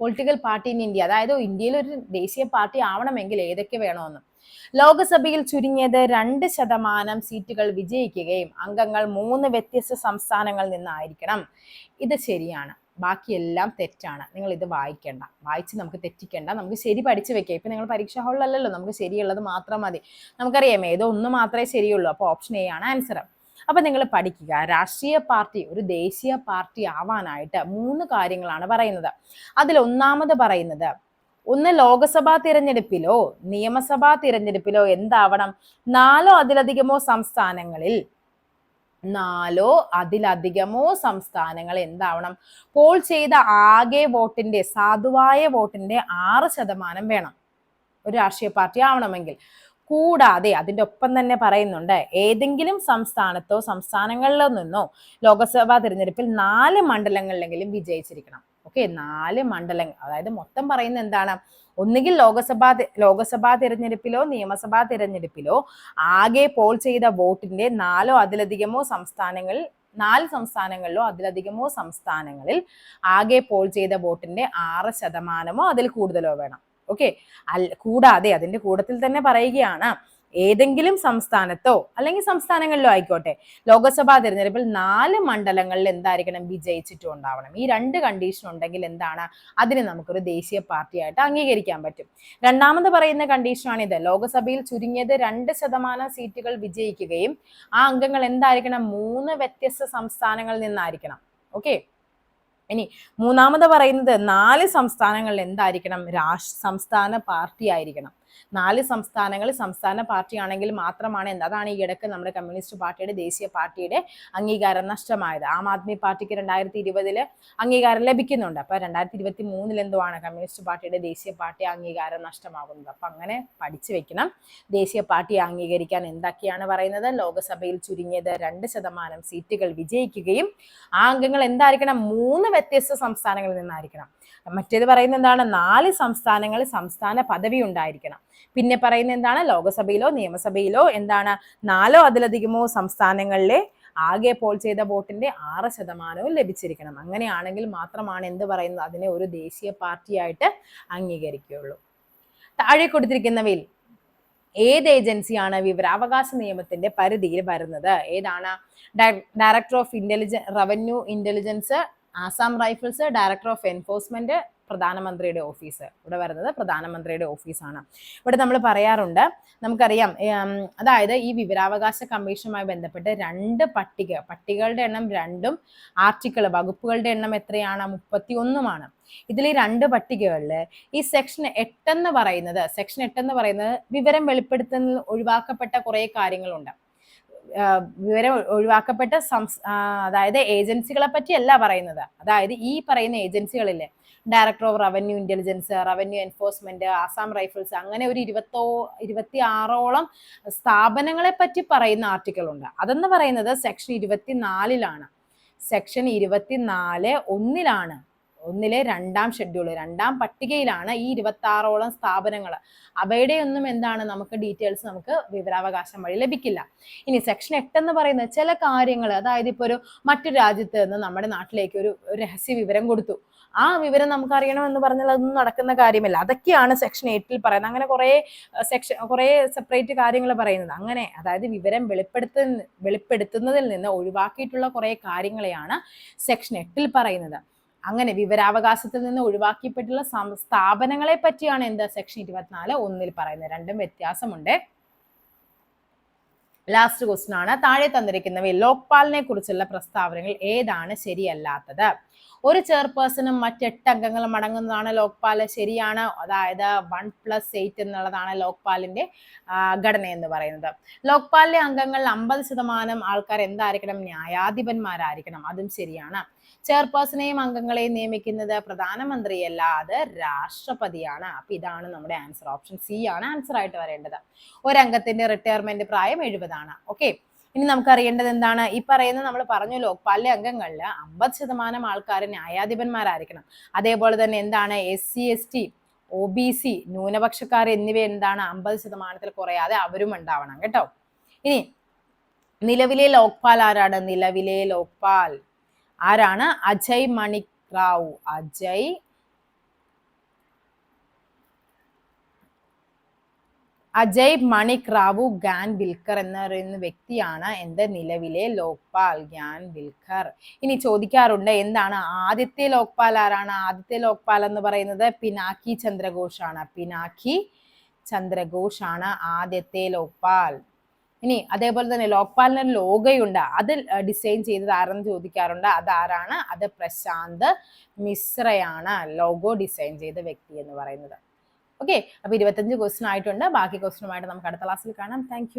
political party in India അതായത് ഇന്ത്യയിൽ ഒരു ദേശീയ പാർട്ടി ആവണമെങ്കിൽ ഏതൊക്കെ വേണമെന്ന്? ലോകസഭയിൽ ചുരുങ്ങിയത് രണ്ട് ശതമാനം സീറ്റുകൾ വിജയിക്കുകയും അംഗങ്ങൾ മൂന്ന് വ്യത്യസ്ത സംസ്ഥാനങ്ങളിൽ നിന്നായിരിക്കണം. ഇത് ശരിയാണ്. ബാക്കിയെല്ലാം തെറ്റാണ്. നിങ്ങൾ ഇത് വായിക്കേണ്ട. വായിച്ച് നമുക്ക് തെറ്റിക്കേണ്ട. നമുക്ക് ശരി പഠിച്ചു വെക്കാം. ഇപ്പം നിങ്ങൾ പരീക്ഷാ ഹാളിലല്ലല്ലോ. നമുക്ക് ശരിയുള്ളത് മാത്രം മതി. നമുക്കറിയാം ഏതോ ഒന്ന് മാത്രമേ ശരിയുള്ളൂ. അപ്പോൾ ഓപ്ഷൻ എ ആണ് ആൻസർ അപ്പം നിങ്ങൾ പഠിക്കുക. രാഷ്ട്രീയ പാർട്ടി ഒരു ദേശീയ പാർട്ടി ആവാനായിട്ട് മൂന്ന് കാര്യങ്ങളാണ് പറയുന്നത്. അതിൽ ഒന്നാമത് പറയുന്നത് ഒന്ന് ലോക്സഭാ തിരഞ്ഞെടുപ്പിലോ നിയമസഭാ തിരഞ്ഞെടുപ്പിലോ എന്താവണം? നാലോ അതിലധികമോ സംസ്ഥാനങ്ങളിൽ നാലോ അതിലധികമോ സംസ്ഥാനങ്ങൾ എന്താവണം? പോൾ ചെയ്ത ആകെ വോട്ടിന്റെ സാധുവായ വോട്ടിന്റെ ആറ് ശതമാനം വേണം. ഒരു രാഷ്ട്രീയ പാർട്ടി ആവണമെങ്കിൽ. കൂടാതെ അതിന്റെ ഒപ്പം തന്നെ പറയുന്നുണ്ട് ഏതെങ്കിലും സംസ്ഥാനത്തോ സംസ്ഥാനങ്ങളിലോ നിന്നോ ലോക്സഭാ തിരഞ്ഞെടുപ്പിൽ നാല് മണ്ഡലങ്ങളിലെങ്കിലും വിജയിച്ചിരിക്കണം. ഓക്കെ നാല് മണ്ഡലങ്ങൾ. അതായത് മൊത്തം പറയുന്നത് എന്താണ്? ഒന്നുകിൽ ലോകസഭാ ലോകസഭാ തിരഞ്ഞെടുപ്പിലോ നിയമസഭാ തിരഞ്ഞെടുപ്പിലോ ആകെ പോൾ ചെയ്ത വോട്ടിന്റെ നാലോ അതിലധികമോ സംസ്ഥാനങ്ങളിൽ നാല് സംസ്ഥാനങ്ങളിലോ അതിലധികമോ സംസ്ഥാനങ്ങളിൽ ആകെ പോൾ ചെയ്ത വോട്ടിന്റെ ആറ് ശതമാനമോ അതിൽ കൂടുതലോ വേണം. ഓക്കെ കൂടാതെ അതിന്റെ കൂടത്തിൽ തന്നെ പറയുകയാണ് ഏതെങ്കിലും സംസ്ഥാനത്തോ അല്ലെങ്കിൽ സംസ്ഥാനങ്ങളിലോ ആയിക്കോട്ടെ ലോക്സഭാ തിരഞ്ഞെടുപ്പിൽ നാല് മണ്ഡലങ്ങളിൽ എന്തായിരിക്കണം വിജയിച്ചിട്ടും ഉണ്ടാവണം. ഈ രണ്ട് കണ്ടീഷൻ ഉണ്ടെങ്കിൽ എന്താണ്? അതിനെ നമുക്കൊരു ദേശീയ പാർട്ടിയായിട്ട് അംഗീകരിക്കാൻ പറ്റും. രണ്ടാമത് പറയുന്ന കണ്ടീഷനാണിത് ലോക്സഭയിൽ ചുരുങ്ങിയത് രണ്ട് ശതമാനം സീറ്റുകൾ വിജയിക്കുകയും ആ അംഗങ്ങൾ എന്തായിരിക്കണം? മൂന്ന് വ്യത്യസ്ത സംസ്ഥാനങ്ങളിൽ നിന്നായിരിക്കണം. ഓക്കെ? ഇനി മൂന്നാമത് പറയുന്നത് നാല് സംസ്ഥാനങ്ങളിൽ എന്തായിരിക്കണം? രാഷ് സംസ്ഥാന പാർട്ടി ആയിരിക്കണം. നാല് സംസ്ഥാനങ്ങൾ സംസ്ഥാന പാർട്ടിയാണെങ്കിൽ മാത്രമാണ് എന്ത്. അതാണ് ഈ ഇടയ്ക്ക് നമ്മുടെ കമ്മ്യൂണിസ്റ്റ് പാർട്ടിയുടെ ദേശീയ പാർട്ടിയുടെ അംഗീകാരം നഷ്ടമായത്. ആം ആദ്മി പാർട്ടിക്ക് രണ്ടായിരത്തി ഇരുപതിൽ അംഗീകാരം ലഭിക്കുന്നുണ്ട്. അപ്പൊ രണ്ടായിരത്തി ഇരുപത്തി മൂന്നിൽ എന്തുവാണ് കമ്മ്യൂണിസ്റ്റ് പാർട്ടിയുടെ ദേശീയ പാർട്ടി അംഗീകാരം നഷ്ടമാകുന്നത്? അപ്പൊ അങ്ങനെ പഠിച്ചു വെക്കണം. ദേശീയ പാർട്ടിയെ അംഗീകരിക്കാൻ എന്തൊക്കെയാണ് പറയുന്നത്? ലോകസഭയിൽ ചുരുങ്ങിയത് രണ്ട് ശതമാനം സീറ്റുകൾ വിജയിക്കുകയും ആ അംഗങ്ങൾ എന്തായിരിക്കണം? മൂന്ന് വ്യത്യസ്ത സംസ്ഥാനങ്ങളിൽ നിന്നായിരിക്കണം. മറ്റേത് പറയുന്നത് എന്താണ്? നാല് സംസ്ഥാനങ്ങളിൽ സംസ്ഥാന പദവി ഉണ്ടായിരിക്കണം. പിന്നെ പറയുന്ന എന്താണ്? ലോകസഭയിലോ നിയമസഭയിലോ എന്താണ് നാലോ അതിലധികമോ സംസ്ഥാനങ്ങളിലെ ആകെ പോൾ ചെയ്ത വോട്ടിന്റെ ആറ് ശതമാനവും ലഭിച്ചിരിക്കണം. അങ്ങനെയാണെങ്കിൽ മാത്രമാണ് എന്ത് പറയുന്നത്? അതിനെ ഒരു ദേശീയ പാർട്ടിയായിട്ട് അംഗീകരിക്കുകയുള്ളൂ. താഴെ കൊടുത്തിരിക്കുന്നവയിൽ ഏത് ഏജൻസിയാണ് വിവരാവകാശ നിയമത്തിന്റെ പരിധിയിൽ വരുന്നത്? ഏതാണ്? Director of intelligence revenue intelligence Assam rifles director of enforcement പ്രധാനമന്ത്രിയുടെ ഓഫീസ്. ഇവിടെ വരുന്നത് പ്രധാനമന്ത്രിയുടെ ഓഫീസാണ്. ഇവിടെ നമ്മൾ പറയാറുണ്ട് നമുക്കറിയാം അതായത് ഈ വിവരാവകാശ കമ്മീഷനുമായി ബന്ധപ്പെട്ട് രണ്ട് പട്ടിക പട്ടികകളുടെ എണ്ണം രണ്ടും ആർട്ടിക്കിൾ വകുപ്പുകളുടെ എണ്ണം എത്രയാണ്? മുപ്പത്തി ഒന്നുമാണ് ഇതിൽ ഈ രണ്ട് പട്ടികകളിൽ ഈ സെക്ഷൻ എട്ടെന്ന് പറയുന്നത് സെക്ഷൻ എട്ടെന്ന് പറയുന്നത് വിവരം വെളിപ്പെടുത്തുന്നതിൽ ഒഴിവാക്കപ്പെട്ട കുറേ കാര്യങ്ങളുണ്ട്. വിവരം ഒഴിവാക്കപ്പെട്ട സംസ് അതായത് ഏജൻസികളെ പറ്റിയല്ല പറയുന്നത്. അതായത് ഈ പറയുന്ന ഏജൻസികളില്ലേ director of revenue intelligence revenue enforcement Assam rifles അങ്ങനെ ഒരു ഇരുപത്തോ ഇരുപത്തി ആറോളം സ്ഥാപനങ്ങളെ പറ്റി പറയുന്ന ആർട്ടിക്കിൾ ഉണ്ട് അതെന്ന് പറയുന്നത് സെക്ഷൻ ഇരുപത്തിനാലിലാണ്. സെക്ഷൻ ഇരുപത്തിനാല് ഒന്നിലാണ്. ഒന്നിലെ രണ്ടാം ഷെഡ്യൂൾ രണ്ടാം പട്ടികയിലാണ് ഈ ഇരുപത്തി ആറോളം സ്ഥാപനങ്ങൾ അവയുടെ ഒന്നും എന്താണ്? നമുക്ക് ഡീറ്റെയിൽസ് നമുക്ക് വിവരാവകാശം വഴി ലഭിക്കില്ല. ഇനി സെക്ഷൻ എട്ട് എന്ന് പറയുന്നത് ചില കാര്യങ്ങൾ അതായത് ഇപ്പോൾ ഒരു മറ്റു രാജ്യത്ത് നിന്ന് നമ്മുടെ നാട്ടിലേക്ക് ഒരു രഹസ്യ വിവരം കൊടുത്തു. ആ വിവരം നമുക്ക് അറിയണമെന്ന് പറഞ്ഞാൽ അതൊന്നും നടക്കുന്ന കാര്യമല്ല. അതൊക്കെയാണ് സെക്ഷൻ എയ്റ്റിൽ പറയുന്നത്. അങ്ങനെ കുറേ സെക്ഷൻ കുറേ സെപ്പറേറ്റ് കാര്യങ്ങൾ പറയുന്നത്. അങ്ങനെ അതായത് വിവരം വെളിപ്പെടുത്ത വെളിപ്പെടുത്തുന്നതിൽ നിന്ന് ഒഴിവാക്കിയിട്ടുള്ള കുറേ കാര്യങ്ങളെയാണ് സെക്ഷൻ എട്ടിൽ പറയുന്നത്. അങ്ങനെ വിവരാവകാശത്തിൽ നിന്ന് ഒഴിവാക്കിപ്പെട്ടുള്ള സ്ഥാപനങ്ങളെ പറ്റിയാണ് എന്താ സെക്ഷൻ ഇരുപത്തിനാല് ഒന്നിൽ പറയുന്നത്. രണ്ടും വ്യത്യാസമുണ്ട്. ലാസ്റ്റ് ക്വസ്റ്റൻ ആണ്. താഴെ തന്നിരിക്കുന്നവയിൽ ലോക്പാലിനെ കുറിച്ചുള്ള പ്രസ്താവനകൾ ഏതാണ് ശരിയല്ലാത്തത്? ഒരു ചെയർപേഴ്സണും മറ്റെട്ട് അംഗങ്ങളും അടങ്ങുന്നതാണ് ലോക്പാൽ ശരിയാണ്? അതായത് വൺ പ്ലസ് എയ്റ്റ് എന്നുള്ളതാണ് ലോക്പാലിന്റെ ഘടന എന്ന് പറയുന്നത്. ലോക്പാലിലെ അംഗങ്ങളിൽ അമ്പത് ശതമാനം ആൾക്കാർ എന്തായിരിക്കണം? ന്യായാധിപന്മാരായിരിക്കണം. അതും ശരിയാണ്. ചെയർപേഴ്സണെയും അംഗങ്ങളെയും നിയമിക്കുന്നത് പ്രധാനമന്ത്രിയല്ല അത് രാഷ്ട്രപതിയാണ്. അപ്പൊ ഇതാണ് നമ്മുടെ ആൻസർ ഓപ്ഷൻ സി ആണ് ആൻസർ ആയിട്ട് വരേണ്ടത്. ഒരംഗത്തിന്റെ റിട്ടയർമെന്റ് പ്രായം എഴുപതാണ്. ഓക്കെ ഇനി നമുക്ക് അറിയേണ്ടത് എന്താണ്? ഈ പറയുന്ന നമ്മൾ പറഞ്ഞു ലോക്പാലിലെ അംഗങ്ങളിൽ അമ്പത് ശതമാനം ആൾക്കാർ ന്യായാധിപന്മാരായിരിക്കണം. അതേപോലെ തന്നെ എന്താണ്? S C S T O B C ന്യൂനപക്ഷക്കാർ എന്നിവ എന്താണ്? അമ്പത് ശതമാനത്തിൽ കുറയാതെ അവരും ഉണ്ടാവണം കേട്ടോ. ഇനി നിലവിലെ ലോക്പാൽ ആരാണ്? നിലവിലെ ലോക്പാൽ ആരാണ്? അജയ് മണി റാവു അജയ് അജയ് മണിക് റാവു ഗ്യാൻ വിൽക്കർ എന്ന് പറയുന്ന വ്യക്തിയാണ് എന്റെ നിലവിലെ ലോക്പാൽ ഗ്യാൻ വിൽക്കർ ഇനി ചോദിക്കാറുണ്ട് എന്താണ് ആദ്യത്തെ ലോക്പാൽ ആരാണ്? ആദ്യത്തെ ലോക്പാൽ എന്ന് പറയുന്നത് പിനാക്കി ചന്ദ്രഘോഷാണ്. പിനാക്കി ചന്ദ്രഘോഷാണ് ആദ്യത്തെ ലോക്പാൽ. ഇനി അതേപോലെ തന്നെ ലോക്പാലിന് ലോഗയുണ്ട്. അത് ഡിസൈൻ ചെയ്തത് ആരെന്ന് ചോദിക്കാറുണ്ട്? അതാരാണ്? അത് പ്രശാന്ത് മിശ്രയാണ് ലോഗോ ഡിസൈൻ ചെയ്ത വ്യക്തി എന്ന് പറയുന്നത്. ഓക്കെ അപ്പൊ ഇരുപത്തഞ്ച് ക്വസ്റ്റ്യൻ ആയിട്ടുണ്ട്. ബാക്കി ക്വസ്റ്റ്യനുമായിട്ട് നമുക്ക് അടുത്ത ക്ലാസ്സിൽ കാണാം. താങ്ക്